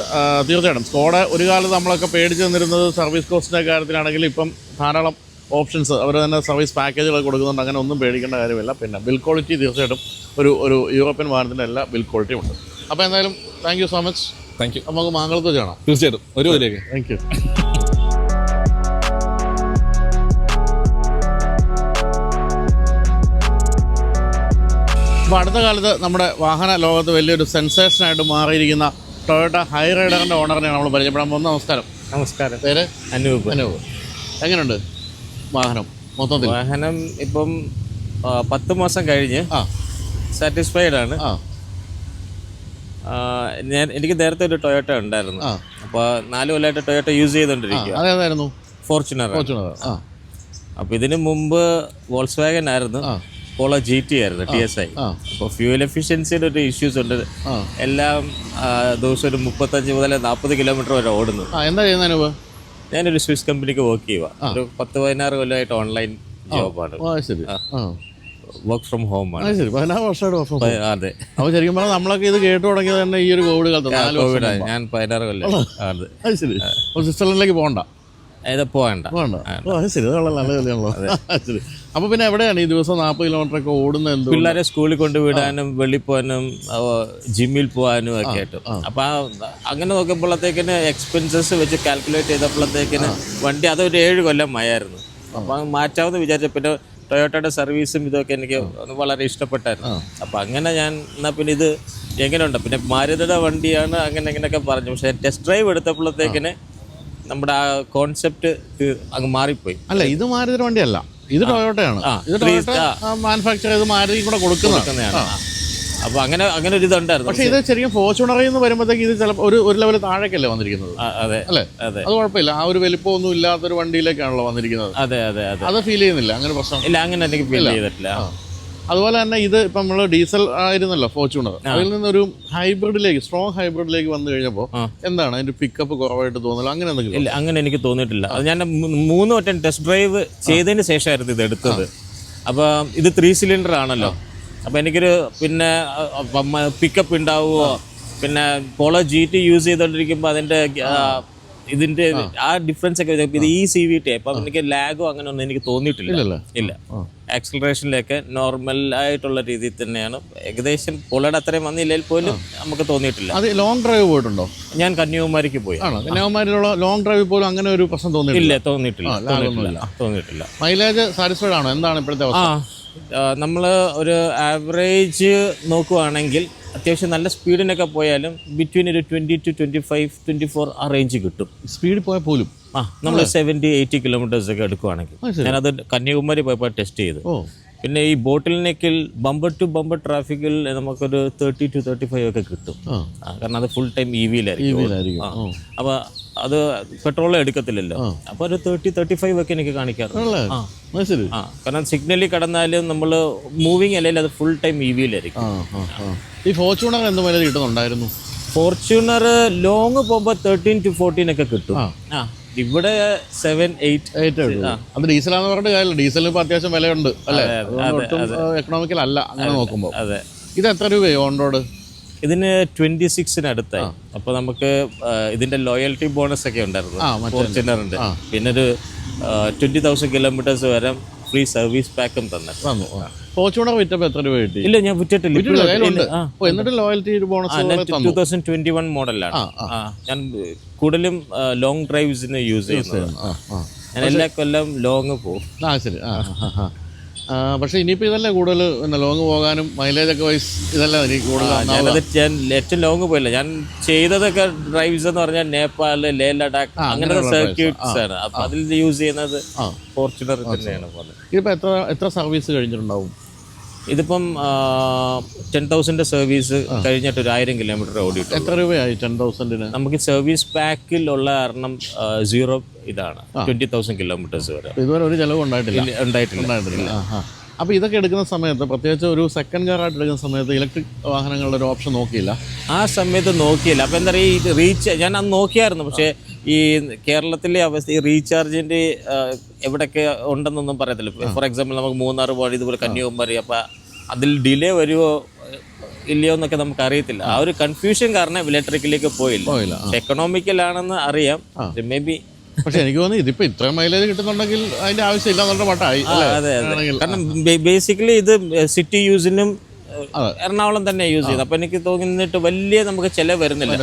തീർച്ചയായിട്ടും. സ്കോഡ ഒരു കാലത്ത് നമ്മളൊക്കെ പേടിച്ച് നിന്നിരുന്നത് സർവീസ് കോസ്റ്റിന്റെ കാര്യത്തിലാണെങ്കിൽ ഇപ്പം ധാരാളം ഓപ്ഷൻസ് അവർ തന്നെ സർവീസ് പാക്കേജുകൾ കൊടുക്കുന്നുണ്ട്. അങ്ങനെ ഒന്നും പേടിക്കേണ്ട കാര്യമില്ല. പിന്നെ ബിൽ ക്വാളിറ്റി തീർച്ചയായിട്ടും ഒരു ഒരു യൂറോപ്യൻ വാഹനത്തിന്റെ എല്ലാ ബിൽ ക്വാളിറ്റിയും ഉണ്ട്. അപ്പോൾ എന്തായാലും thank you so much thank you നമുക്ക് മാങ്കളത്ത് വെച്ച് കാണാം. തീർച്ചയായിട്ടും. ഒരു ഇതിലേക്ക് താങ്ക് യു അപ്പോൾ അടുത്ത കാലത്ത് നമ്മുടെ വാഹന ലോകത്ത് വലിയൊരു സെൻസേഷനായിട്ട് മാറിയിരിക്കുന്ന ടൊയോട്ട ഹൈ റൈഡറിന്റെ ഓണറിനെ നമ്മൾ പരിചയപ്പെടാൻ പോകുന്നത് നമസ്കാരം. നമസ്കാരം. പേര്? അനൂപ്. അനൂപ്. എങ്ങനെയുണ്ട് വാഹനം മൊത്തത്തിൽ? വാഹനം ഇപ്പം പത്ത് മാസം കഴിഞ്ഞ് ആ. സാറ്റിസ്ഫൈഡ് ആണ്. ആ, ഞാൻ എനിക്ക് നേരത്തെ ഒരു ടൊയോട്ട ഉണ്ടായിരുന്നു. അപ്പൊ അപ്പോൾ നാല് കൊല്ലമായിട്ട് ടൊയോട്ട യൂസ് ചെയ്തുകൊണ്ടിരിക്കുക ഫോർച്യൂണർ അപ്പോൾ ഇതിനു മുമ്പ് വോൾസ് വാഗൻ ആയിരുന്നു പോള ജി ടി ആയിരുന്നു ടി എസ് ഐ അപ്പൊ അപ്പോൾ ഫ്യൂൽ എഫിഷ്യൻസിയുടെ ഒരു ഇഷ്യൂസ് ഉണ്ട്. എല്ലാം ദിവസം ഒരു മുപ്പത്തഞ്ച് മുതൽ നാൽപ്പത് കിലോമീറ്റർ വരെ ഓടുന്നു. എന്താ ചെയ്യുന്ന ഞാനൊരു സ്വിസ് കമ്പനിക്ക് വർക്ക് ചെയ്യുക ഒരു പത്ത് പതിനാറ് കൊല്ലമായിട്ട് ഓൺലൈൻ ജോബാണ് ശരി. വർക്ക് ഫ്രം ഹോം ആണ്. ശരി. പതിനാറ് വർഷമായിട്ട് വർഷം അപ്പൊ അതെ. അപ്പോൾ ശരിക്കും പറഞ്ഞാൽ നമ്മളൊക്കെ ഇത് കേട്ടു തുടങ്ങിയത് തന്നെ ഈ ഒരു കോവിഡ് കാലത്ത് നാല് വർഷം കോവിഡ് മുമ്പാ. ഞാൻ പതിനാറ് കൊല്ലം. അതെ. അത് ശരി. അപ്പോൾ സ്വിറ്റ്സർലൻഡിലേക്ക് പോകണ്ട. ഇത് പോകണ്ട. പോകണ്ട. ഓ അത് ശരി. അത് വളരെ നല്ല കാര്യമാണല്ലോ അത്. ശരി. അപ്പോൾ പിന്നെ എവിടെയാണ് ഈ ദിവസം നാൽപ്പത് കിലോമീറ്റർ ഒക്കെ ഓടുന്നത് എന്ത് പിള്ളേരെ സ്കൂളിൽ കൊണ്ടുവിടാനും വെളിയിൽ പോകാനും ജിമ്മിൽ പോകാനും ഒക്കെ ആയിട്ട്. അപ്പൊ ആ അങ്ങനെ നോക്കുമ്പോഴത്തേക്കിന് എക്സ്പെൻസസ് വെച്ച് കാൽക്കുലേറ്റ് ചെയ്തപ്പോഴത്തേക്കിന് വണ്ടി അതൊരു ഏഴ് കൊല്ലം ആയിരുന്നു അപ്പൊ മാറ്റാമെന്ന് വിചാരിച്ച പിന്നെ ടൊയോട്ടയുടെ സർവീസും ഇതൊക്കെ എനിക്ക് വളരെ ഇഷ്ടപ്പെട്ടായിരുന്നു. അപ്പം അങ്ങനെ ഞാൻ എന്നാൽ പിന്നെ ഇത് എങ്ങനെയുണ്ട്? പിന്നെ മാരുതിയുടെ വണ്ടിയാണ് അങ്ങനെ ഇങ്ങനെയൊക്കെ പറഞ്ഞു. പക്ഷേ ടെസ്റ്റ് ഡ്രൈവ് എടുത്തപ്പോഴത്തേക്കിന് നമ്മുടെ ആ കോൺസെപ്റ്റ് അങ്ങ് മാറിപ്പോയി. അല്ല ഇത് മാരുതിയുടെ വണ്ടിയല്ല. ഇത് ടൊയോട്ടയാണ് ഇത് മാനുഫാക്ചർ ചെയ്ത് മാരുതി കൂടെ കൊടുക്കുന്നതാണ്. കൊടുക്കുന്നതാണ് ആ. അപ്പൊ അങ്ങനെ അങ്ങനെ ഒരു ഇതുണ്ടായിരുന്നു. പക്ഷേ ഇത് ശരിക്കും ഫോർച്യൂണറിൽ നിന്ന് വരുമ്പോഴത്തേക്ക് ഇത് ചിലപ്പോൾ ഒരു ഒരു ലെവൽ താഴേക്കല്ലേ വന്നിരിക്കുന്നത്? അതെ അല്ലേ? അതെ. അത് കുഴപ്പമില്ല. ആ ഒരു വലിപ്പമൊന്നും ഇല്ലാത്തൊരു വണ്ടിയിലേക്കാണല്ലോ വന്നിരിക്കുന്നത്. അതെ അതെ അതെ. അത് ഫീൽ ചെയ്യുന്നില്ല. അങ്ങനെ പ്രശ്നം. ഇല്ല അങ്ങനെ എനിക്ക് ഫീൽ ചെയ്തിട്ടില്ല. അതുപോലെ തന്നെ ഇത് ഇപ്പം നമ്മൾ ഡീസൽ ആയിരുന്നല്ലോ ഫോർച്യൂണർ. അതിൽ നിന്നൊരു ഹൈബ്രിഡിലേക്ക് സ്ട്രോങ് ഹൈബ്രിഡിലേക്ക് വന്നു കഴിഞ്ഞപ്പോൾ എന്താണ് അതിന്റെ പിക്കപ്പ് കുറവായിട്ട് തോന്നുന്നത്? അങ്ങനെ എന്തെങ്കിലും ഇല്ല അങ്ങനെ എനിക്ക് തോന്നിയിട്ടില്ല. അത് ഞാൻ മൂന്ന് വട്ടം ടെസ്റ്റ് ഡ്രൈവ് ചെയ്തതിന് ശേഷമായിരുന്നു ഇത് എടുത്തത്. അപ്പോൾ ഇത് ത്രീ സിലിണ്ടർ ആണല്ലോ. അപ്പോൾ എനിക്കൊരു പിന്നെ പിക്കപ്പ് ഉണ്ടാവുമോ പിന്നെ പോളോ ജി ടി യൂസ് ചെയ്തുകൊണ്ടിരിക്കുമ്പോൾ അതിന്റെ ആ, ഇതിന്റെ ആ ഡിഫറൻസ് ഒക്കെ ഇത് ഈ സി വി ടി അപ്പം എനിക്ക് ലാഗോ അങ്ങനെ ഒന്നും എനിക്ക് തോന്നിയിട്ടില്ല? ഇല്ല. ആക്സിലറേഷനിലൊക്കെ നോർമൽ ആയിട്ടുള്ള രീതിയിൽ തന്നെയാണ്. ഏകദേശം പോളോയുടെ അത്രയും വന്നില്ലെങ്കിൽ പോലും നമുക്ക് തോന്നിയിട്ടില്ല. അത് ലോങ് ഡ്രൈവ് പോയിട്ടുണ്ടോ? ഞാൻ കന്യാകുമാരിക്ക് പോയി. കന്യാകുമാരിയിലുള്ള ലോങ് ഡ്രൈവ് പോലും അങ്ങനെ ഒരു പ്രശ്നം തോന്നിയിട്ടില്ല? ഇല്ല തോന്നിയിട്ടില്ല. തോന്നിയിട്ടില്ല. മൈലേജ് സാറ്റിസ്ഫൈഡ് ആണോ? എന്താണ് ഇപ്പോഴത്തെ നമ്മൾ ഒരു ആവറേജ് നോക്കുവാണെങ്കിൽ അത്യാവശ്യം നല്ല സ്പീഡിനൊക്കെ പോയാലും ബിറ്റ്വീൻ ഒരു twenty two twenty five twenty four ആ റേഞ്ച് കിട്ടും. സ്പീഡ് പോയാൽ പോലും. ആ നമ്മൾ സെവന്റി എയ്റ്റി കിലോമീറ്റേഴ്സ് ഒക്കെ എടുക്കുവാണെങ്കിൽ. ഞാനത് കന്യാകുമാരി പോയപ്പോൾ ടെസ്റ്റ് ചെയ്തു. പിന്നെ ഈ ബോട്ടിലിനേക്കിൽ നെക്കിൽ ബമ്പർ ടു ബമ്പർ ട്രാഫിക്കിൽ നമുക്കൊരു തേർട്ടി ടു തേർട്ടി ഫൈവ് ഒക്കെ കിട്ടും. കാരണം അത് ഫുൾ ടൈം ഇ വിയിലായിരിക്കും അപ്പോൾ അത് പെട്രോൾ എടുക്കത്തില്ലല്ലോ. അപ്പോൾ ഒരു തേർട്ടി തേർട്ടി ഫൈവ് ഒക്കെ എനിക്ക് കാണിക്കാറുണ്ട്. കാരണം സിഗ്നലിൽ കടന്നാലും നമ്മൾ മൂവിങ് അല്ലെങ്കിൽ അത് ഫുൾ ടൈം ഇ വിയിലായിരിക്കും ആ ആ. ഈ ഫോർച്യൂണർ എന്ത് വില കിട്ടുന്നുണ്ടായിരുന്നു? ഫോർച്യൂണർ ലോങ് പോകുമ്പോൾ തേർട്ടീൻ ടു ഫോർട്ടീൻ ഒക്കെ കിട്ടും. ആ. ഇവിടെ സെവൻ എയ്റ്റ് എയ്റ്റ്. അത് ഡീസലാന്ന് പറഞ്ഞിട്ട് കാര്യമില്ല. ഡീസലിന് ഇപ്പോൾ അത്യാവശ്യം വിലയുണ്ട് അല്ലേ? ഒട്ടും എക്കണോമിക്കൽ അല്ല അങ്ങനെ നോക്കുമ്പോൾ അതെ. ഇത് എത്ര രൂപയോ ഓൺ റോഡ് ഇതിന് ട്വന്റി സിക്സിന് അടുത്തായി അപ്പൊ നമുക്ക് ഇതിന്റെ ലോയൽറ്റി ബോണസ് ഒക്കെ ഉണ്ടായിരുന്നു. ഫോർച്യൂണറിന്റെ പിന്നെ ഒരു ട്വന്റി തൗസൻഡ് കിലോമീറ്റേഴ്സ് വരെ ഫ്രീ സർവീസ് പാക്കും തന്നെ. തന്നു ഫോർച്യൂണർ വിറ്റപ്പോൾ എത്ര രൂപ കിട്ടി? ഇല്ല ഞാൻ വിറ്റിട്ടില്ല. എന്നിട്ട് loyalty bonus two thousand twenty one മോഡലാണ് ആ ഞാൻ കൂടുതലും ലോങ് ഡ്രൈവ്സിന് യൂസ് ചെയ്യുന്നത്. ഞാൻ എല്ലാ കൊല്ലം ലോങ് പോകും ആ ശരി. പക്ഷേ ഇനിയിപ്പോൾ ഇതല്ലേ കൂടുതൽ പിന്നെ ലോങ് പോകാനും മൈലേജ് ഒക്കെ വൈസ് ഇതല്ലേ എനിക്ക് കൂടുതൽ. ഞാനത് ഞാൻ ഏറ്റവും ലോങ് പോയില്ല. ഞാൻ ചെയ്തതൊക്കെ ഡ്രൈവ്സ് എന്ന് പറഞ്ഞാൽ നേപ്പാൾ ലേ ലഡാക്ക് അങ്ങനത്തെ സർക്യൂട്ട്സ് ആണ്. അപ്പം അതിൽ യൂസ് ചെയ്യുന്നത്. ഫോർച്യൂണർ തന്നെയാണ് പോലെ. ഇതിപ്പോൾ എത്ര എത്ര സർവീസ് കഴിഞ്ഞിട്ടുണ്ടാവും? ഇതിപ്പം ടെൻ തൗസൻഡ് സർവീസ് കഴിഞ്ഞിട്ട് ഒരു ആയിരം കിലോമീറ്റർ ഓടിയിട്ട് എത്ര രൂപയായി ടെൻ തൗസൻഡിന്? നമുക്ക് സർവീസ് പാക്കിൽ ഉള്ള കാരണം സീറോ ഇതാണ്. ട്വന്റി തൗസൻഡ് കിലോമീറ്റേഴ്സ് വരെ. ഇതുവരെ ഒരു ചിലവ് ഉണ്ടായിട്ടില്ല. ഉണ്ടായിട്ടില്ല. അപ്പോൾ ഇതൊക്കെ എടുക്കുന്ന സമയത്ത് പ്രത്യേകിച്ച് ഒരു സെക്കൻഡ് കാർ ആയിട്ട് എടുക്കുന്ന സമയത്ത് ഇലക്ട്രിക് വാഹനങ്ങളുടെ ഒരു ഓപ്ഷൻ നോക്കിയില്ല? ആ സമയത്ത് നോക്കിയില്ല. അപ്പോൾ എന്താ പറയുക ഈ റീച്ച് ഞാൻ അന്ന് നോക്കിയായിരുന്നു. പക്ഷേ ഈ കേരളത്തിലെ അവസ്ഥ ഈ റീചാർജിന്റെ എവിടെയൊക്കെ ഉണ്ടെന്നൊന്നും പറയത്തില്ല. ഫോർ എക്സാമ്പിൾ നമുക്ക് മൂന്നാർ പോലെ ഇതുപോലെ കന്യാകുമാരി അപ്പം അതിൽ ഡിലേ വരുമോ ഇല്ലയോ എന്നൊക്കെ നമുക്ക് അറിയത്തില്ല ആ. ഒരു കൺഫ്യൂഷൻ കാരണം ഇലക്ട്രിക്കിലേക്ക് പോയില്ല. ആണെന്ന് അറിയാം. മേ ബി പക്ഷെ എനിക്ക് തോന്നുന്നു ഇതിപ്പോ ഇത്ര മൈലേജ് കിട്ടുന്നുണ്ടെങ്കിൽ അതിന്റെ ആവശ്യമില്ല എന്നുള്ള മട്ടായി അതെ അതെ. കാരണം ബേസിക്കലി ഇത് സിറ്റി യൂസിനും. എറണാകുളം തന്നെ യൂസ് ചെയ്ത് അപ്പം എനിക്ക് തോന്നിയിട്ട് വലിയ നമുക്ക് ചിലവ് വരുന്നില്ല.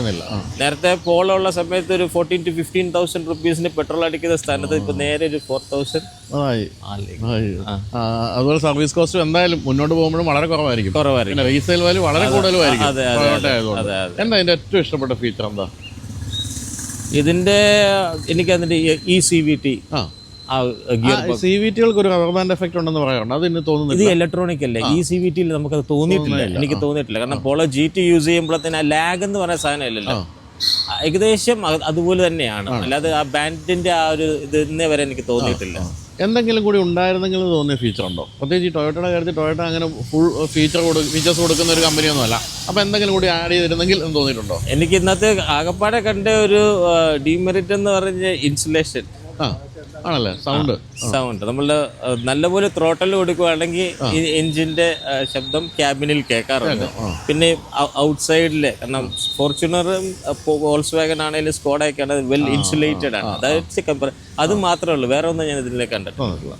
നേരത്തെ പോളുള്ള ഉള്ള സമയത്ത് ഒരു ഫോർട്ടീൻ ടു ഫിഫ്റ്റീൻ തൗസൻഡ് റുപ്പീസിന് പെട്രോൾ അടിക്കുന്ന സ്ഥാനത്ത് ഇപ്പൊ നേരെ ഒരു ഫോർ തൗസൻഡ് അതുപോലെ സർവീസ് കോസ്റ്റ് എന്തായാലും മുന്നോട്ട് പോകുമ്പോഴും വളരെ കുറവായിരിക്കും. കുറവായിരിക്കും. റീസെയിൽ വാല്യൂ വളരെ കൂടുതലായിരിക്കും. എന്താ ഏറ്റവും ഇഷ്ടപ്പെട്ട ഫീച്ചർ എന്താ? ഇതിന്റെ എനിക്ക് അതിന്റെ ഇ സി വി ടി ആ. സി വി ടികൾക്ക് ഒരു റബ്ബർ ബാൻഡ് എഫക്റ്റ് ഉണ്ടെന്ന് പറയാറുണ്ട്. അത് ഇന്ന് ഇത് ഇലക്ട്രോണിക് അല്ലേ? ഈ സി വി ടിയിൽ നമുക്ക് തോന്നിയിട്ടില്ല. എനിക്ക് തോന്നിയിട്ടില്ല. കാരണം പോളോ ജി ടി യൂസ് ചെയ്യുമ്പോഴത്തേന് ആ ലാഗ് എന്ന് പറയുന്ന സാധനം ഇല്ലല്ലോ. ഏകദേശം അതുപോലെ തന്നെയാണ്. അല്ലാതെ ആ ബാൻഡിന്റെ ആ ഒരു ഇത് ഇന്നേ വരെ എനിക്ക് തോന്നിയിട്ടില്ല. എന്തെങ്കിലും കൂടി ഉണ്ടായിരുന്നെങ്കിൽ തോന്നിയ ഫീച്ചർ ഉണ്ടോ? പ്രത്യേകിച്ച് ഈ ടൊയോട്ടയുടെ കാര്യത്തിൽ ടൊയോട്ട അങ്ങനെ ഫുൾ ഫീച്ചർ കൊടു ഫീച്ചേഴ്സ് കൊടുക്കുന്ന ഒരു കമ്പനിയൊന്നും അല്ല അപ്പോൾ എന്തെങ്കിലും കൂടി ആഡ് ചെയ്തിരുന്നെങ്കിൽ എന്ന് തോന്നിയിട്ടുണ്ടോ? എനിക്ക് ഇന്നത്തെ ആകപ്പാടെ കണ്ട ഒരു ഡിമെറിറ്റ് എന്ന് പറഞ്ഞ ഇൻസുലേഷൻ ആ. ആണല്ലേ? സൗണ്ട്. സൗണ്ട്. നമ്മൾ നല്ലപോലെ ത്രോട്ടൽ കൊടുക്കുകയാണെങ്കിൽ എഞ്ചിന്റെ ശബ്ദം ക്യാബിനിൽ കേൾക്കാറുണ്ട്. പിന്നെ ഔട്ട്സൈഡിൽ കാരണം ഫോർച്യൂണറും ഓൾസ് വാഗൻ ആണെങ്കിലും സ്കോഡയൊക്കെ ആണെങ്കിൽ വെൽ ഇൻസുലേറ്റഡ് ആണ് അതായത് അത് മാത്രമേ ഉള്ളൂ. വേറെ ഒന്നും ഞാൻ ഇതിലേക്ക് കണ്ടിട്ടില്ല.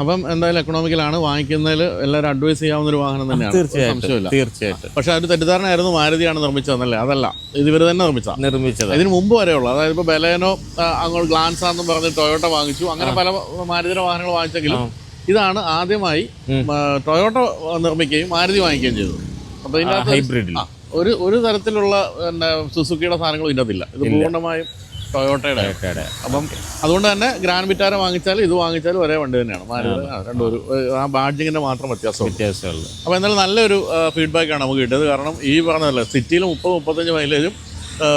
അപ്പം എന്തായാലും എക്കണോമിക്കലാണ് വാങ്ങിക്കുന്നതിൽ എല്ലാവരും അഡ്വൈസ് ചെയ്യാവുന്ന ഒരു വാഹനം തന്നെയാണ്. തീർച്ചയായിട്ടും തീർച്ചയായിട്ടും. പക്ഷെ ഒരു തെറ്റിദ്ധാരണയായിരുന്നു. മാരുതിയാണ് നിർമ്മിച്ചതെന്നല്ലേ? അതല്ല. ഇത് ഇവർ തന്നെ നിർമ്മിച്ച നിർമ്മിച്ചത്. ഇതിന് മുമ്പ് വരെയുള്ള. അതായത് ഇപ്പോൾ ബലേനോ അങ്ങോട്ട് ഗ്ലാൻസ് ആണെന്ന് പറഞ്ഞ് ടൊയോട്ട വാങ്ങിച്ചു. അങ്ങനെ പല മാരുതിയുടെ വാഹനങ്ങൾ വാങ്ങിച്ചെങ്കിലും ഇതാണ് ആദ്യമായി ടൊയോട്ട നിർമ്മിക്കുകയും മാരുതി വാങ്ങിക്കുകയും ചെയ്തത്. അപ്പോൾ ഇതിന്റെ ഹൈബ്രിഡ് ഹൈബ്രിഡിൽ. ഒരു ഒരു തരത്തിലുള്ള സുസുക്കിയുടെ സാധനങ്ങളും ഇതിനകത്തില്ല ഇത് പൂർണമായും ടൊയോട്ടയുടെ അപ്പം അതുകൊണ്ട് തന്നെ ഗ്രാൻഡ് വിറ്റാര വാങ്ങിച്ചാലും ഇത് വാങ്ങിച്ചാലും ഒരേ വണ്ടി തന്നെയാണ്. രണ്ടും ഒരു ആ ബാഡ്ജിങ്ങിന്റെ മാത്രം വ്യത്യാസം വ്യത്യാസമുള്ളൂ. അപ്പോൾ എന്നാലും നല്ലൊരു ഫീഡ്ബാക്ക് ആണ് നമുക്ക് കിട്ടിയത്. കാരണം ഈ പറഞ്ഞതല്ല സിറ്റിയിൽ മുപ്പത് മുപ്പത്തഞ്ച് മൈലേജും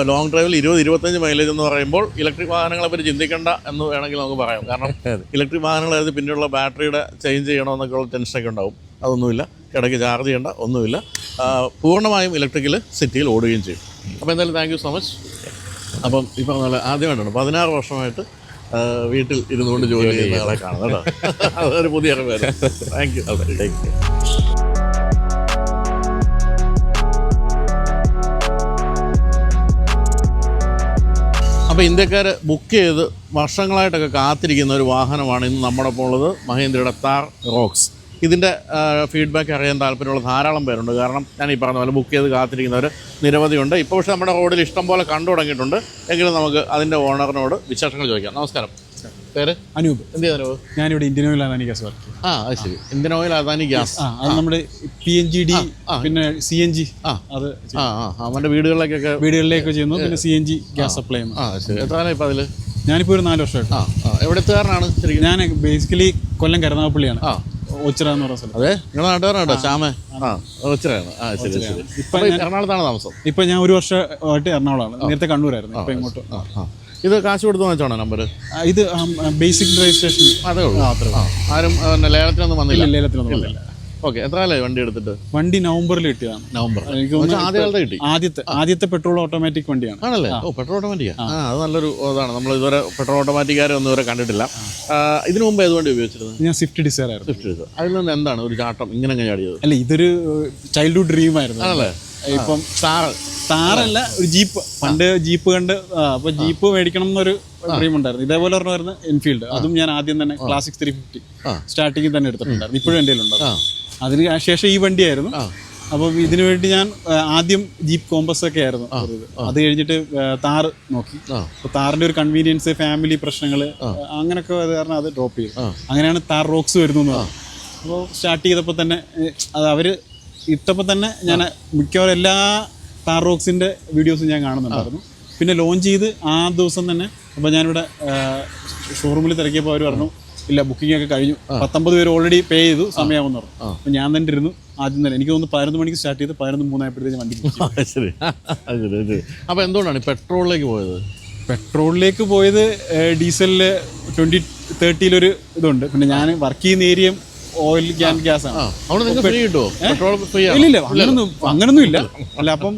ലോങ് ഡ്രൈവിൽ ഇരുപത് ഇരുപത്തഞ്ച് മൈലേജ് എന്ന് പറയുമ്പോൾ ഇലക്ട്രിക് വാഹനങ്ങളെ പറ്റി ചിന്തിക്കേണ്ട എന്ന് വേണമെങ്കിൽ നമുക്ക് പറയാം. കാരണം ഇലക്ട്രിക് വാഹനങ്ങളായത് പിന്നെയുള്ള ബാറ്ററിയുടെ ചേഞ്ച് ചെയ്യണമെന്നൊക്കെയുള്ള ടെൻഷനൊക്കെ ഉണ്ടാവും. അതൊന്നുമില്ല. ഇടയ്ക്ക് ചാർജ് ചെയ്യേണ്ട ഒന്നുമില്ല. പൂർണമായും ഇലക്ട്രിക്കിൽ സിറ്റിയിൽ ഓടുകയും ചെയ്യും. അപ്പോൾ എന്തായാലും താങ്ക് യു സോ മച്ച് അപ്പം ഈ പറഞ്ഞ പോലെ ആദ്യമായിട്ടാണ് പതിനാറ് വർഷമായിട്ട് വീട്ടിൽ ഇരുന്നുകൊണ്ട് ജോലി ചെയ്യുന്ന ആളെ കാണുന്നത് കേട്ടോ. അതൊരു പുതിയ അറിവായിരുന്നു. താങ്ക് യു താങ്ക് യു അപ്പോൾ ഇന്ത്യക്കാർ ബുക്ക് ചെയ്ത് വർഷങ്ങളായിട്ടൊക്കെ കാത്തിരിക്കുന്ന ഒരു വാഹനമാണ് ഇന്ന് നമ്മുടെ ഉള്ളത് മഹേന്ദ്രയുടെ താർ റോക്സ് ഇതിന്റെ ഫീഡ്ബാക്ക് അറിയാൻ താല്പര്യമുള്ള ധാരാളം പേരുണ്ട്. കാരണം ഞാൻ ഈ പറഞ്ഞ പോലെ ബുക്ക് ചെയ്ത് കാത്തിരിക്കുന്നവർ നിരവധിയുണ്ട്. ഇപ്പോൾ പക്ഷേ നമ്മുടെ റോഡിൽ ഇഷ്ടം പോലെ കണ്ടു തുടങ്ങിയിട്ടുണ്ട്. എങ്കിലും നമുക്ക് അതിന്റെ ഓണറിനോട് വിശേഷങ്ങൾ ചോദിക്കാം. നമസ്കാരം. പേര്? അനൂപ്. എന്ത് അനൂപ്? ഞാനിവിടെ Indian Oil Adani gas work. ആ അത് ശരി. Indian Oil Adani gas. അത് നമ്മുടെ പി എൻ ജി ഡി പിന്നെ സി എൻ ജി ആ. അത് ആ ആ. അവന്റെ വീടുകളിലേക്കൊക്കെ വീടുകളിലേക്ക് ചെയ്യുന്നു. പിന്നെ C N G gas supply ചെയ്യുന്നു. ആ ശരി. എത്ര കാലം ഇപ്പം അതിൽ ഞാനിപ്പോൾ ഒരു നാല് വർഷമായിട്ട്. ആ എവിടുത്തുകാരനാണ് ശരിക്കും? ഞാൻ ബേസിക്കലി കൊല്ലം കരുനാഗപ്പള്ളിയാണ്. ആ. എന്ന് പറയുന്ന സ്ഥലം. അതെ? നാട്ടുകാരാണ്? ശ്യാമേ? ആ ഒച്ചിറയാണ് ആ ശരി ശരി. ഇപ്പം എറണാകുളത്താണ് താമസം. ഇപ്പൊ ഞാൻ ഒരു വർഷമായിട്ട് എറണാകുളമാണ് നേരത്തെ കണ്ണൂരായിരുന്നു. ഇപ്പൊ ഇങ്ങോട്ട് ആ ആ. ഇത് കാശ് കൊടുത്ത് വാങ്ങിച്ചാണോ നമ്പർ ആ, ഇത് ബേസിക് രജിസ്ട്രേഷൻ. അതേ ഉള്ളൂ. ആ ആരും ആ, പിന്നെ ലേലത്തിനൊന്നും വന്നില്ല? ലേലത്തിലൊന്നും വന്നില്ല. ഓക്കെ എത്ര കാലമായി വണ്ടി എടുത്തിട്ട്? വണ്ടി നവംബറിൽ കിട്ടിയതാണ് നവംബർ. എനിക്ക് പക്ഷേ തോന്നുന്നു ആദ്യ കാലത്ത് കിട്ടി. ആദ്യത്തെ ആദ്യത്തെ പെട്രോൾ ഓട്ടോമാറ്റിക് വണ്ടിയാണ്. ആണല്ലേ? ഓ പെട്രോൾ ഓട്ടോമാറ്റിക് ആ. അത് നല്ലൊരു ഇതാണ്. നമ്മൾ ഇതുവരെ പെട്രോൾ ഓട്ടോമാറ്റിക്കാരെ ഒന്നും ഇവരെ കണ്ടിട്ടില്ല. ഇതിനു മുമ്പ് ഏത് വണ്ടി ഉപയോഗിച്ചിരുന്നത്? ഞാൻ സ്വിഫ്റ്റ് ഡിസയർ ആയിരുന്നു. Swift Dzire. അതിൽ നിന്ന് എന്താണ് ഒരു ചാട്ടം ഇങ്ങനെ അങ്ങനെ ചാടിയത്? അല്ല ഇതൊരു ചൈൽഡ്ഹുഡ് ഡ്രീം ആയിരുന്നു. ആണല്ലേ? ഇപ്പം സാറ് താറല്ല ഒരു ജീപ്പ്. പണ്ട് ജീപ്പ് കണ്ട് അപ്പൊ ജീപ്പ് മേടിക്കണം എന്നൊരു ഡ്രീം ഉണ്ടായിരുന്നു. ഇതേപോലെ ഒരെണ്ണമായിരുന്നു എൻഫീൽഡ് അതും ഞാൻ ആദ്യം തന്നെ ക്ലാസിക് ത്രീ ഫിഫ്റ്റി സ്റ്റാർട്ടിങ്ങിൽ തന്നെ എടുത്തിട്ടുണ്ടായിരുന്നു. ഇപ്പോഴും എന്റെ ആ. ഉണ്ടായിരുന്നു അതിന് ശേഷം ഈ വണ്ടിയായിരുന്നു. അപ്പം ഇതിനു വേണ്ടി ഞാൻ ആദ്യം ജീപ്പ് കോമ്പസ് ഒക്കെ ആയിരുന്നു അത് കഴിഞ്ഞിട്ട് താർ താറ് നോക്കി. അപ്പോൾ താറിന്റെ ഒരു കൺവീനിയൻസ് ഫാമിലി പ്രശ്നങ്ങൾ അങ്ങനെയൊക്കെ അത് കാരണം അത് ഡ്രോപ്പ് ചെയ്തു. അങ്ങനെയാണ് താർ റോക്സ് വരുന്നത് അപ്പോൾ സ്റ്റാർട്ട് ചെയ്തപ്പോൾ തന്നെ അത് അവർ ഇട്ടപ്പോൾ തന്നെ ഞാൻ മിക്കവാറും എല്ലാ താർ റോക്സിന്റെ വീഡിയോസും ഞാൻ കാണുന്നുണ്ടായിരുന്നു. പിന്നെ ലോഞ്ച് ചെയ്ത് ആ ദിവസം തന്നെ അപ്പോൾ ഞാനിവിടെ ഷോറൂമിൽ തിരക്കിയപ്പോൾ അവർ പറഞ്ഞു ഇല്ല ബുക്കിംഗ് ഒക്കെ കഴിഞ്ഞു. പത്തൊമ്പത് പേര് ഓൾറെഡി പേ ചെയ്തു സമയമാകുമെന്ന് പറഞ്ഞു. അപ്പോൾ ഞാൻ തന്നെ ഇരുന്നു. ആദ്യം തന്നെ. എനിക്ക് തോന്നുന്നു പതിനൊന്ന് മണിക്ക് സ്റ്റാർട്ട് ചെയ്ത് പതിനൊന്ന് മൂന്നായപ്പോഴത്തേക്കും വണ്ടി ശരി. അപ്പോൾ എന്തുകൊണ്ടാണ് പെട്രോളിലേക്ക് പോയത്? പെട്രോളിലേക്ക് പോയത് ഡീസലിൽ ട്വന്റി തേർട്ടിയിലൊരു ഇതുണ്ട്. പിന്നെ ഞാൻ വർക്ക് ചെയ്യുന്ന ഏരിയയും ഓയിൽ ക്യാൻ ഗ്യാസ് ആണ്. ഇല്ല അങ്ങനൊന്നും അങ്ങനൊന്നും ഇല്ല. അല്ല അപ്പം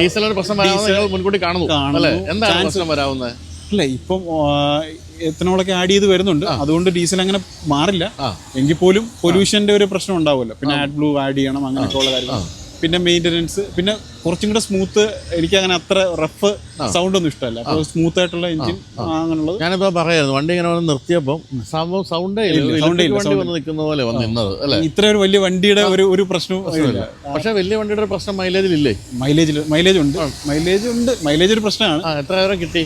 ഡീസലിന് പ്രശ്നം മുൻകൂട്ടി കാണുന്നു. കാണുന്നു. എന്താണ് പ്രശ്നം വരാവുന്നത്? അല്ല ഇപ്പം എത്തനോളൊക്കെ ആഡ് ചെയ്ത് വരുന്നുണ്ട്. അതുകൊണ്ട് ഡീസൽ അങ്ങനെ മാറില്ല. എങ്കിൽ പോലും പൊല്യൂഷന്റെ ഒരു പ്രശ്നം ഉണ്ടാവുമല്ലോ. പിന്നെ ആഡ് ബ്ലൂ ആഡ് ചെയ്യണം അങ്ങനെയൊക്കെ ഉള്ള കാര്യങ്ങൾ. പിന്നെ മെയിന്റനൻസ് പിന്നെ കുറച്ചും കൂടെ സ്മൂത്ത് എനിക്ക് അങ്ങനെ അത്ര റഫ് സൗണ്ട് ഒന്നും ഇഷ്ടമല്ല. അപ്പോൾ സ്മൂത്ത് ആയിട്ടുള്ള എഞ്ചിൻ അങ്ങനെയുള്ളത്. ഞാനിപ്പോ പറയായിരുന്നു വണ്ടി ഇങ്ങനെ വന്ന് നിർത്തിയപ്പോൾ സംഭവം സൗണ്ടേ വണ്ടി വന്ന് നിൽക്കുന്ന പോലെ വന്ന് നിന്നത് അല്ലേ? ഇത്ര ഒരു വലിയ വണ്ടിയുടെ ഒരു ഒരു പ്രശ്നവും പക്ഷേ വലിയ വണ്ടിയുടെ ഒരു പ്രശ്നം മൈലേജിൽ ഇല്ലേ? മൈലേജിൽ മൈലേജ് ഉണ്ട്. മൈലേജ് ഉണ്ട്. മൈലേജ് ഒരു പ്രശ്നമാണ്. എത്ര വരെ കിട്ടി?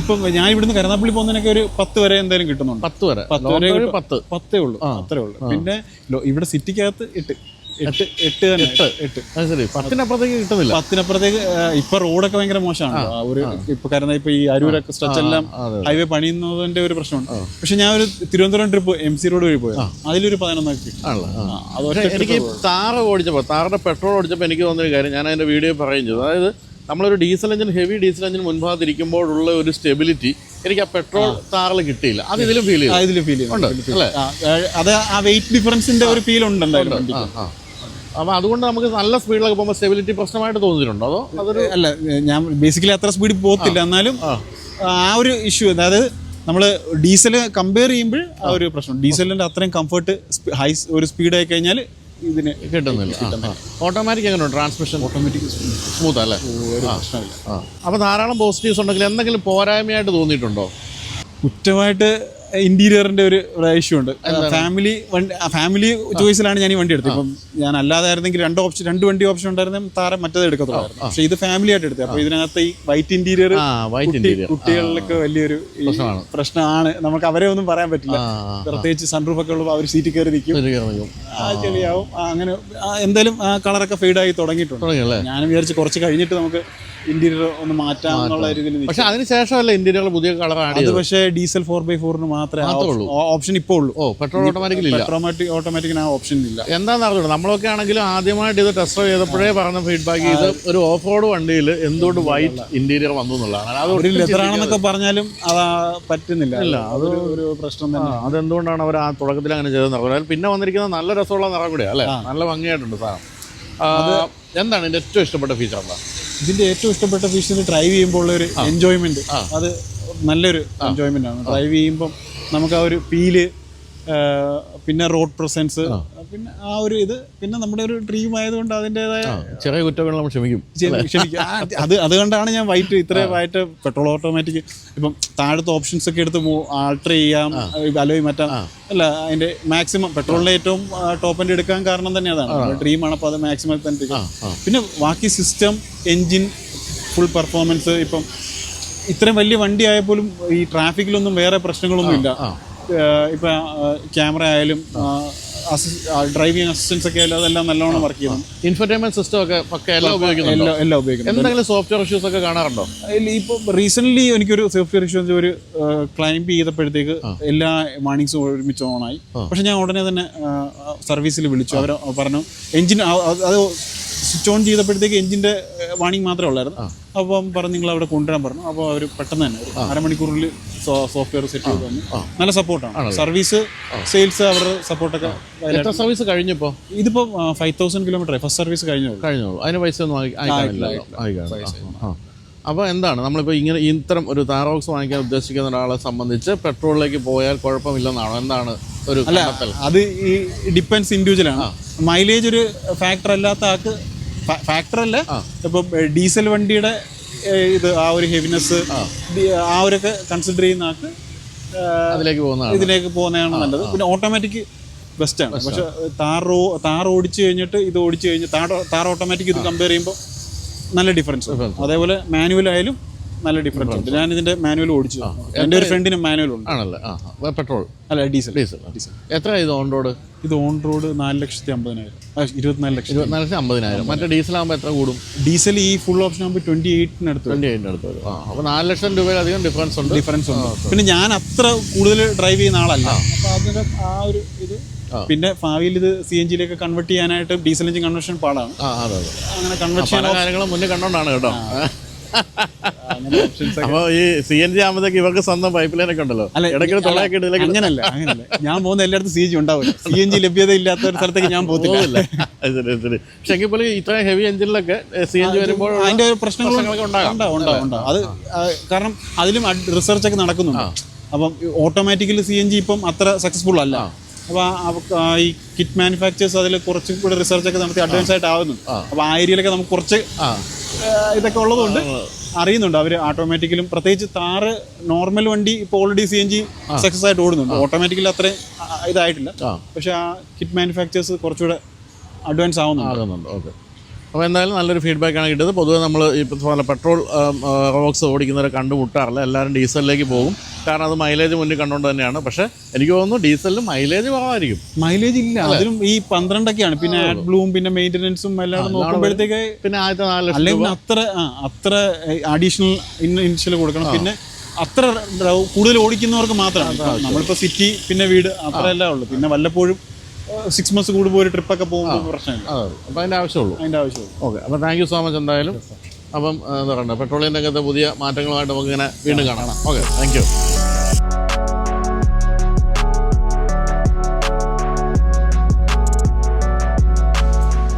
ഇപ്പം ഞാൻ ഇവിടുന്ന് കരുനാപ്പള്ളി പോകുന്നതിനൊക്കെ ഒരു പത്ത് വരെ എന്തായാലും കിട്ടുന്നുണ്ട്. പത്ത് വരെ. പത്ത് വരെ. പത്ത്. പത്തേ ഉള്ളൂ. അത്രേ ഉള്ളൂ. പിന്നെ ഇവിടെ സിറ്റിക്കകത്ത് എട്ട്. എട്ട് എട്ട്. തന്നെ. എട്ട്. അത് ശരി. പത്തിനപ്പുറത്തേക്ക് കിട്ടുന്നില്ല. പത്തിനപ്പുറത്തേക്ക് ഇപ്പൊ റോഡൊക്കെ ഭയങ്കര മോശമാണ്. ഒരു ഇപ്പൊ കാരണം ഇപ്പൊ ഈ അരൂരൊക്കെ സ്ട്രെച്ച് എല്ലാം ഹൈവേ പണിയുന്നതിന്റെ ഒരു പ്രശ്നമുണ്ട്. പക്ഷെ ഞാൻ ഒരു Thiruvananthapuram trip M C road വഴി പോയത് അതിലൊരു പതിനൊന്നൊക്കെ കിട്ടും. എനിക്ക് താറ് ഓടിച്ചപ്പോൾ താറിന്റെ പെട്രോൾ ഓടിച്ചപ്പോൾ എനിക്ക് തോന്നിയ കാര്യം ഞാൻ അതിന്റെ വീഡിയോ പറയുകയും ചെയ്തു. അതായത് നമ്മളൊരു diesel engine heavy diesel engine മുൻഭാഗത്തിരിക്കുമ്പോഴുള്ള ഒരു സ്റ്റെബിലിറ്റി എനിക്ക് ആ പെട്രോൾ താറിൽ കിട്ടിയില്ല. അത് ഇതിലും ഫീൽ ചെയ്യും ഇതിലും ഫീൽ ചെയ്യുന്നുണ്ട് അല്ലേ? അത് ആ വെയിറ്റ് ഡിഫറൻസിന്റെ ഒരു ഫീൽ ഉണ്ട് അപ്പോൾ അതുകൊണ്ട് നമുക്ക് നല്ല സ്പീഡിലൊക്കെ പോകുമ്പോൾ സ്റ്റെബിലിറ്റി പ്രശ്നമായിട്ട് തോന്നിയിട്ടുണ്ടോ? അതോ അതൊരു അല്ല ഞാൻ ബേസിക്കലി അത്ര സ്പീഡിൽ പോകത്തില്ല. എന്നാലും ആ. ഒരു ഇഷ്യൂ അതായത് നമ്മൾ ഡീസൽ കമ്പയർ ചെയ്യുമ്പോൾ ആ ഒരു പ്രശ്നം. ഡീസലിന്റെ അത്രയും കംഫർട്ട് ഹൈ ഒരു സ്പീഡായി ആയി കഴിഞ്ഞാൽ ഇതിന് കിട്ടുന്നില്ല. ഓട്ടോമാറ്റിക് എങ്ങനെ ട്രാൻസ്മിഷൻ ഓട്ടോമാറ്റിക് സ്മൂത്ത് അല്ലേ? പ്രശ്നമില്ല. അപ്പോൾ ധാരാളം പോസിറ്റീവ്സ് ഉണ്ടെങ്കിൽ എന്തെങ്കിലും പോരായ്മയായിട്ട് തോന്നിയിട്ടുണ്ടോ? കുറ്റമായിട്ട് ഇന്റീരിയറിന്റെ ഒരു ഇഷ്യൂ ഉണ്ട്. ഫാമിലി വണ്ടി ഫാമിലി ചോയ്സിലാണ് ഞാൻ ഈ വണ്ടി എടുത്തത്. ഇപ്പം ഞാൻ അല്ലാതായിരുന്നെങ്കിൽ രണ്ട് ഓപ്ഷൻ രണ്ട് വണ്ടി ഓപ്ഷൻ ഉണ്ടായിരുന്നെ താരം മറ്റേത് എടുക്കത്തുള്ളായിരുന്നു. പക്ഷേ ഇത് ഫാമിലി ആയിട്ട് എടുത്തത്. അപ്പൊ ഇതിനകത്ത് ഈ വൈറ്റ് ഇന്റീരിയർ കുട്ടികളിലൊക്കെ വലിയൊരു പ്രശ്നമാണ്. നമുക്ക് അവരെ ഒന്നും പറയാൻ പറ്റില്ല. പ്രത്യേകിച്ച് സൺറൂഫ് ഒക്കെ ഉള്ളപ്പോൾ അവർ സീറ്റ് കയറി നിൽക്കും ആ ചെളിയാവും. അങ്ങനെ എന്തായാലും ആ കളറൊക്കെ ഫെയ്ഡായി തുടങ്ങിയിട്ടുണ്ട്. ഞാൻ വിചാരിച്ച് കുറച്ച് കഴിഞ്ഞിട്ട് നമുക്ക് ഇന്റീരിയർ ഒന്ന് മാറ്റാം എന്നുള്ള രീതിയിൽ പക്ഷെ അതിന് ശേഷമല്ല ഇന്റീരിയർ പുതിയ കളർ ആഡ് അത് പക്ഷേ ഡീസൽ ഫോർ ബൈ ഫോറിന് മാത്രമേ ഓപ്ഷൻ ഇപ്പോൾ ഉള്ളൂ. ഓ പെട്രോൾ ഓട്ടോമാറ്റിക്കലി പെട്രോമാറ്റിക് ഓട്ടോമാറ്റിക് ഓട്ടോമാറ്റിക്കിന് ആ ഓപ്ഷൻ ഇല്ല. എന്താണെന്ന് അറിഞ്ഞൂടാ? നമ്മളൊക്കെ ആണെങ്കിലും ആദ്യമായിട്ട് ഇത് ടെസ്റ്റ് ചെയ്തപ്പോഴേ പറഞ്ഞ ഫീഡ്ബാക്ക് ഇത് ഒരു ഓഫ് റോഡ് വണ്ടിയിൽ എന്തുകൊണ്ട് വൈറ്റ് ഇന്റീരിയർ വന്നു എന്നുള്ളതാണ്. അത് ലെതറാണെന്നൊക്കെ പറഞ്ഞാലും അത് പറ്റുന്നില്ല. അത് ഒരു പ്രശ്നം തന്നെ. അതെന്തുകൊണ്ടാണ് അവർ ആ തുടക്കത്തിൽ അങ്ങനെ ചെയ്തത് പറഞ്ഞാൽ പിന്നെ വന്നിരിക്കുന്ന നല്ല രസമുള്ള നിറം കൂടിയാണ് അല്ലേ? നല്ല ഭംഗിയായിട്ടുണ്ട് സാധനം. എന്താണ് ഇതിന്റെ ഏറ്റവും ഇഷ്ടപ്പെട്ട ഫീച്ചർ എന്താ? ഇതിന്റെ ഏറ്റവും ഇഷ്ടപ്പെട്ട ഫീച്ചർ ഡ്രൈവ് ചെയ്യുമ്പോൾ ഉള്ള ഒരു എൻജോയ്മെന്റ് അത് നല്ലൊരു എൻജോയ്മെന്റ് ആണ്. ഡ്രൈവ് ചെയ്യുമ്പം നമുക്ക് ആ ഒരു ഫീൽ പിന്നെ റോഡ് പ്രസൻസ് പിന്നെ ആ ഒരു ഇത് പിന്നെ നമ്മുടെ ഒരു ഡ്രീം ആയതുകൊണ്ട് അതിന്റെതായ ചെറിയ കുറ്റങ്ങൾ നമ്മൾ ക്ഷമിക്കും. അത് അതുകൊണ്ടാണ് ഞാൻ വൈറ്റ് ഇത്ര വൈറ്റ് പെട്രോൾ ഓട്ടോമാറ്റിക് ഇപ്പം താഴത്തെ ഓപ്ഷൻസ് ഒക്കെ എടുത്ത് ആൾട്ടർ ചെയ്യാം അലോയി മാറ്റാം. അല്ല അതിന്റെ മാക്സിമം പെട്രോളിന്റെ ഏറ്റവും ടോപ്പ് എൻഡ് എടുക്കാൻ കാരണം തന്നെ അതാണ്. ഡ്രീമാണ് അപ്പോൾ അത് മാക്സിമം തന്നെ പിന്നെ ബാക്കി സിസ്റ്റം എൻജിൻ ഫുൾ പെർഫോമൻസ് ഇപ്പം ഇത്രയും വലിയ വണ്ടി ആയപ്പോലും ഈ ട്രാഫിക്കിലൊന്നും വേറെ പ്രശ്നങ്ങളൊന്നും ഇല്ല. ഇപ്പൊ ക്യാമറ ആയാലും ഡ്രൈവിംഗ് അസിസ്റ്റൻസ് ഒക്കെ ആയാലും അതെല്ലാം നല്ലോണം വർക്ക് ചെയ്യുന്നു. ഇൻഫർടൈൻമെന്റ് സിസ്റ്റം ഒക്കെ ഒക്കെ എല്ലാം ഉപയോഗിക്കുന്നു എല്ലാം എല്ലാം ഉപയോഗിക്കുന്നു. എന്തെങ്കിലും സോഫ്റ്റ്വെയർ ഇഷ്യൂസ് ഒക്കെ കാണാറുണ്ടോ? ഇപ്പോൾ റീസെന്റ് എനിക്കൊരു സോഫ്റ്റ്വെയർ ഇഷ്യൂ ഒരു ക്ലൈംബ് ചെയ്തപ്പോഴത്തേക്ക് എല്ലാ വാണിങ്സും ഒരുമിച്ച് ഓണായി പക്ഷെ ഞാൻ ഉടനെ തന്നെ സർവീസിൽ വിളിച്ചു. അവർ പറഞ്ഞു എഞ്ചിൻ അത് സ്വിച്ച് ഓൺ ചെയ്തപ്പോഴത്തേക്ക് എഞ്ചിന്റെ വാണിംഗ് മാത്രമേ ഉള്ളായിരുന്നു. അപ്പം പറഞ്ഞു നിങ്ങൾ അവിടെ കൊണ്ടുവരാൻ പറഞ്ഞു. അപ്പോൾ അവർ പെട്ടെന്ന് തന്നെ ഒരു അരമണിക്കൂറിൽ സോഫ്റ്റ്വെയർ സെറ്റ് ചെയ്ത് തന്നു. നല്ല സപ്പോർട്ടാണ്. സർവീസ് സെയിൽസ് അവരുടെ സപ്പോർട്ടൊക്കെ എത്ര സർവീസ് കഴിഞ്ഞപ്പോൾ ഇതിപ്പോൾ five thousand kilometer first service കഴിഞ്ഞോളൂ. കഴിഞ്ഞോളൂ. അതിന് പൈസ ഒന്നും അപ്പോൾ എന്താണ്? നമ്മളിപ്പോൾ ഇങ്ങനെ ഇത്തരം ഒരു താറോക്സ് വാങ്ങിക്കാൻ ഉദ്ദേശിക്കുന്ന ഒരാളെ സംബന്ധിച്ച് പെട്രോളിലേക്ക് പോയാൽ കുഴപ്പമില്ലെന്നാണോ? എന്താണ് ഒരു അല്ല അത് ഈ ഡിപ്പെൻസ് ഇൻഡിവിജ്വലാണ് മൈലേജ് ഒരു ഫാക്ടർ അല്ലാത്ത ആൾക്ക് ഫാക്ടർ അല്ല ഇപ്പം ഡീസൽ വണ്ടിയുടെ ഇത് ആ ഒരു ഹെവിനെസ് ആ. ഒരു കൺസിഡർ ചെയ്യുന്ന ആൾക്ക് അതിലേക്ക് ഇതിലേക്ക് പോകുന്നതാണ് നല്ലത്. പിന്നെ ഓട്ടോമാറ്റിക് ബെസ്റ്റ് ആണ്. പക്ഷെ താർ താർ ഓടിച്ചു കഴിഞ്ഞിട്ട് ഇത് ഓടിച്ചു കഴിഞ്ഞ് താർ താർ ഓട്ടോമാറ്റിക് ഇത് കമ്പയർ ചെയ്യുമ്പോൾ നല്ല ഡിഫറൻസ് അതേപോലെ മാനുവൽ ആയാലും നല്ല ഡിഫറൻസ് ഉണ്ട്. ഞാൻ ഇതിന്റെ മാനുവൽ ഓടിച്ചു. എന്റെ ഒരു ഫ്രണ്ടിന് മാനുവൽ ഉണ്ട്. ആണല്ലേ? പെട്രോൾ. അല്ല ഡീസൽ. ഡീസൽ. എത്ര ഇത് ഓൺ റോഡ് ഇത് ഓൺ റോഡ് നാല് ലക്ഷത്തി അമ്പതിനായിരം. ഇരുപത്തിനാല് ലക്ഷം ഇരുപത്തിനാല് ലക്ഷം അമ്പതിനായിരം. മറ്റേ ഡീസൽ ആകുമ്പോൾ എത്ര കൂടും? ഡീസൽ ഈ ഫുൾ ഓപ്ഷൻ ആകുമ്പോൾ ട്വന്റി എയ്റ്റിന് അടുത്ത് ട്വന്റി എയ്റ്റിന് അടുത്ത് വരും. അപ്പോൾ നാല് ലക്ഷം രൂപയിലധികം ഡിഫറൻസ് ഉണ്ട്. ഡിഫറൻസ് ഉണ്ട്. പിന്നെ ഞാൻ അത്ര കൂടുതൽ ഡ്രൈവ് ചെയ്യുന്ന ആളല്ല. അപ്പോൾ ആ ഒരു ഇത്. പിന്നെ ഭാവിയിൽ ഇത് സി എൻ ജിയിലേക്ക് കൺവേർട്ട് ചെയ്യാനായിട്ട് ഡീസൽ എഞ്ചിൻ കൺവേർഷൻ പാടാണ്. അങ്ങനെ കൺവേർട്ട് ചെയ്യാൻ കാര്യങ്ങളും മുന്നേ കണ്ടോണ്ടാണ് കേട്ടോ. അങ്ങനെ ഈ സി എൻ ജി ആകുമ്പോഴത്തേക്ക് ഇവർക്ക് സ്വന്തം പൈപ്പ് ലൈൻ ഒക്കെ ഉണ്ടല്ലോ. അല്ല, ഇടയ്ക്ക് തൊള്ളയൊക്കെ ഇടയിലേക്ക് അങ്ങനല്ല അങ്ങനല്ല. ഞാൻ പോകുന്ന എല്ലായിടത്തും സി ജി ഉണ്ടാവില്ല. സി എൻ ജി ലഭ്യത ഇല്ലാത്ത ഒരു സ്ഥലത്തേക്ക് ഞാൻ പോകത്തില്ല. ശരി ശരി. പക്ഷെ എങ്കിൽ പോലും ഇത്ര ഹെവി എഞ്ചിനിലൊക്കെ സി എൻ ജി വരുമ്പോൾ അതിന്റെ പ്രശ്നങ്ങളൊക്കെ ഉണ്ടാകും. ഉണ്ടാകും ഉണ്ടാവും അത് കാരണം അതിലും റിസർച്ച് ഒക്കെ നടക്കുന്നുണ്ട്. അപ്പം ഓട്ടോമാറ്റിക്കലി സി എൻ ജി ഇപ്പം അത്ര സക്സസ്ഫുൾ അല്ല. അപ്പോൾ ഈ കിറ്റ് മാനുഫാക്ചേഴ്സ് അതിൽ കുറച്ചും കൂടി റിസർച്ച് ഒക്കെ നടത്തി അഡ്വാൻസ് ആയിട്ട് ആവുന്നു. അപ്പോൾ ആ ഏരിയയിലൊക്കെ നമുക്ക് കുറച്ച് ഇതൊക്കെ ഉള്ളതുകൊണ്ട് അറിയുന്നുണ്ട്. അവർ ഓട്ടോമാറ്റിക്കലും പ്രത്യേകിച്ച് താറ് നോർമൽ വണ്ടി ഇപ്പോൾ already C N G success ആയിട്ട് ഓടുന്നുണ്ട്. ഓട്ടോമാറ്റിക്കലി അത്രയും ഇതായിട്ടില്ല. പക്ഷെ ആ കിറ്റ് മാനുഫാക്ചേഴ്സ് കുറച്ചുകൂടെ അഡ്വാൻസ് ആവുന്നുണ്ട്. ഓക്കെ അപ്പോൾ എന്തായാലും നല്ലൊരു ഫീഡ്ബാക്കാണ് ആണ് കിട്ടിയത്. പൊതുവെ നമ്മൾ ഇപ്പോൾ പെട്രോൾ റോക്സ് ഓടിക്കുന്നവരെ കണ്ടുമുട്ടാറില്ല. എല്ലാവരും ഡീസലിലേക്ക് പോകും. കാരണം അത് മൈലേജ് മുന്നിൽ കണ്ടുകൊണ്ട് തന്നെയാണ്. പക്ഷേ എനിക്ക് തോന്നുന്നു ഡീസലിലും മൈലേജ് കുറവായിരിക്കും. മൈലേജ് ഇല്ല. അതിലും ഈ പന്ത്രണ്ടൊക്കെയാണ്. പിന്നെ ആഡ് ബ്ലൂം പിന്നെ മെയിന്റനൻസും എല്ലാം നോക്കുമ്പോഴത്തേക്ക് പിന്നെ ആദ്യത്തെ നാല് ലക്ഷം അല്ലെങ്കിൽ അത്ര അത്ര അഡീഷണൽ ഇനിഷ്യൽ കൊടുക്കണം. പിന്നെ അത്ര കൂടുതൽ ഓടിക്കുന്നവർക്ക് മാത്രമാണ്. നമ്മളിപ്പോൾ സിറ്റി പിന്നെ വീട് അത്ര എല്ലാം ഉള്ളൂ. പിന്നെ വല്ലപ്പോഴും സിക്സ് മന്ത്സ് കൂടുമ്പോൾ ഒരു ട്രിപ്പൊക്കെ പോകുമ്പോൾ പ്രശ്നമില്ല. അതെ അപ്പോൾ അതിന്റെ ആവശ്യമുള്ളൂ. അതിന്റെ ആവശ്യമുള്ളൂ. ഓക്കെ അപ്പോൾ താങ്ക് യു സോ മച്ച് എന്തായാലും. അപ്പം എന്താ പറയുക പെട്രോളിയം രംഗത്തെ പുതിയ മാറ്റങ്ങളുമായിട്ട് നമുക്ക് ഇങ്ങനെ വീണ്ടും കാണാം. ഓക്കെ താങ്ക് യു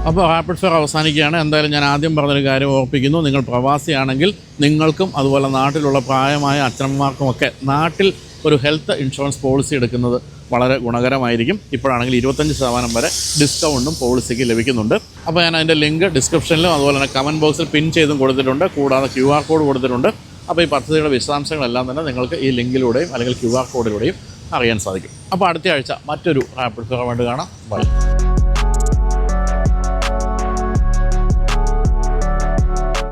അപ്പോൾ ഹാപ്പിഡ് ഫെയർ അവസാനിക്കുകയാണ്. എന്തായാലും ഞാൻ ആദ്യം പറഞ്ഞൊരു കാര്യം ഓർപ്പിക്കുന്നു. നിങ്ങൾ പ്രവാസിയാണെങ്കിൽ നിങ്ങൾക്കും അതുപോലെ നാട്ടിലുള്ള പ്രായമായ അച്ഛനമ്മമാർക്കുമൊക്കെ നാട്ടിൽ ഒരു ഹെൽത്ത് ഇൻഷുറൻസ് പോളിസി എടുക്കുന്നത് വളരെ ഗുണകരമായിരിക്കും. ഇപ്പോഴാണെങ്കിൽ ഇരുപത്തഞ്ച് ശതമാനം വരെ ഡിസ്കൗണ്ടും പോളിസിക്ക് ലഭിക്കുന്നുണ്ട്. അപ്പോൾ ഞാൻ അതിന്റെ ലിങ്ക് ഡിസ്ക്രിപ്ഷനിലും അതുപോലെ തന്നെ കമന്റ് ബോക്സിൽ പിൻ ചെയ്തും കൊടുത്തിട്ടുണ്ട്. കൂടാതെ ക്യു ആർ കോഡ് കൊടുത്തിട്ടുണ്ട്. അപ്പോൾ ഈ പദ്ധതിയുടെ വിശദാംശങ്ങളെല്ലാം തന്നെ നിങ്ങൾക്ക് ഈ ലിങ്കിലൂടെയും അല്ലെങ്കിൽ ക്യു ആർ കോഡിലൂടെയും അറിയാൻ സാധിക്കും. അപ്പോൾ അടുത്ത ആഴ്ച മറ്റൊരു റാപ്പിഡ് വേണ്ടി കാണാം. ബൈ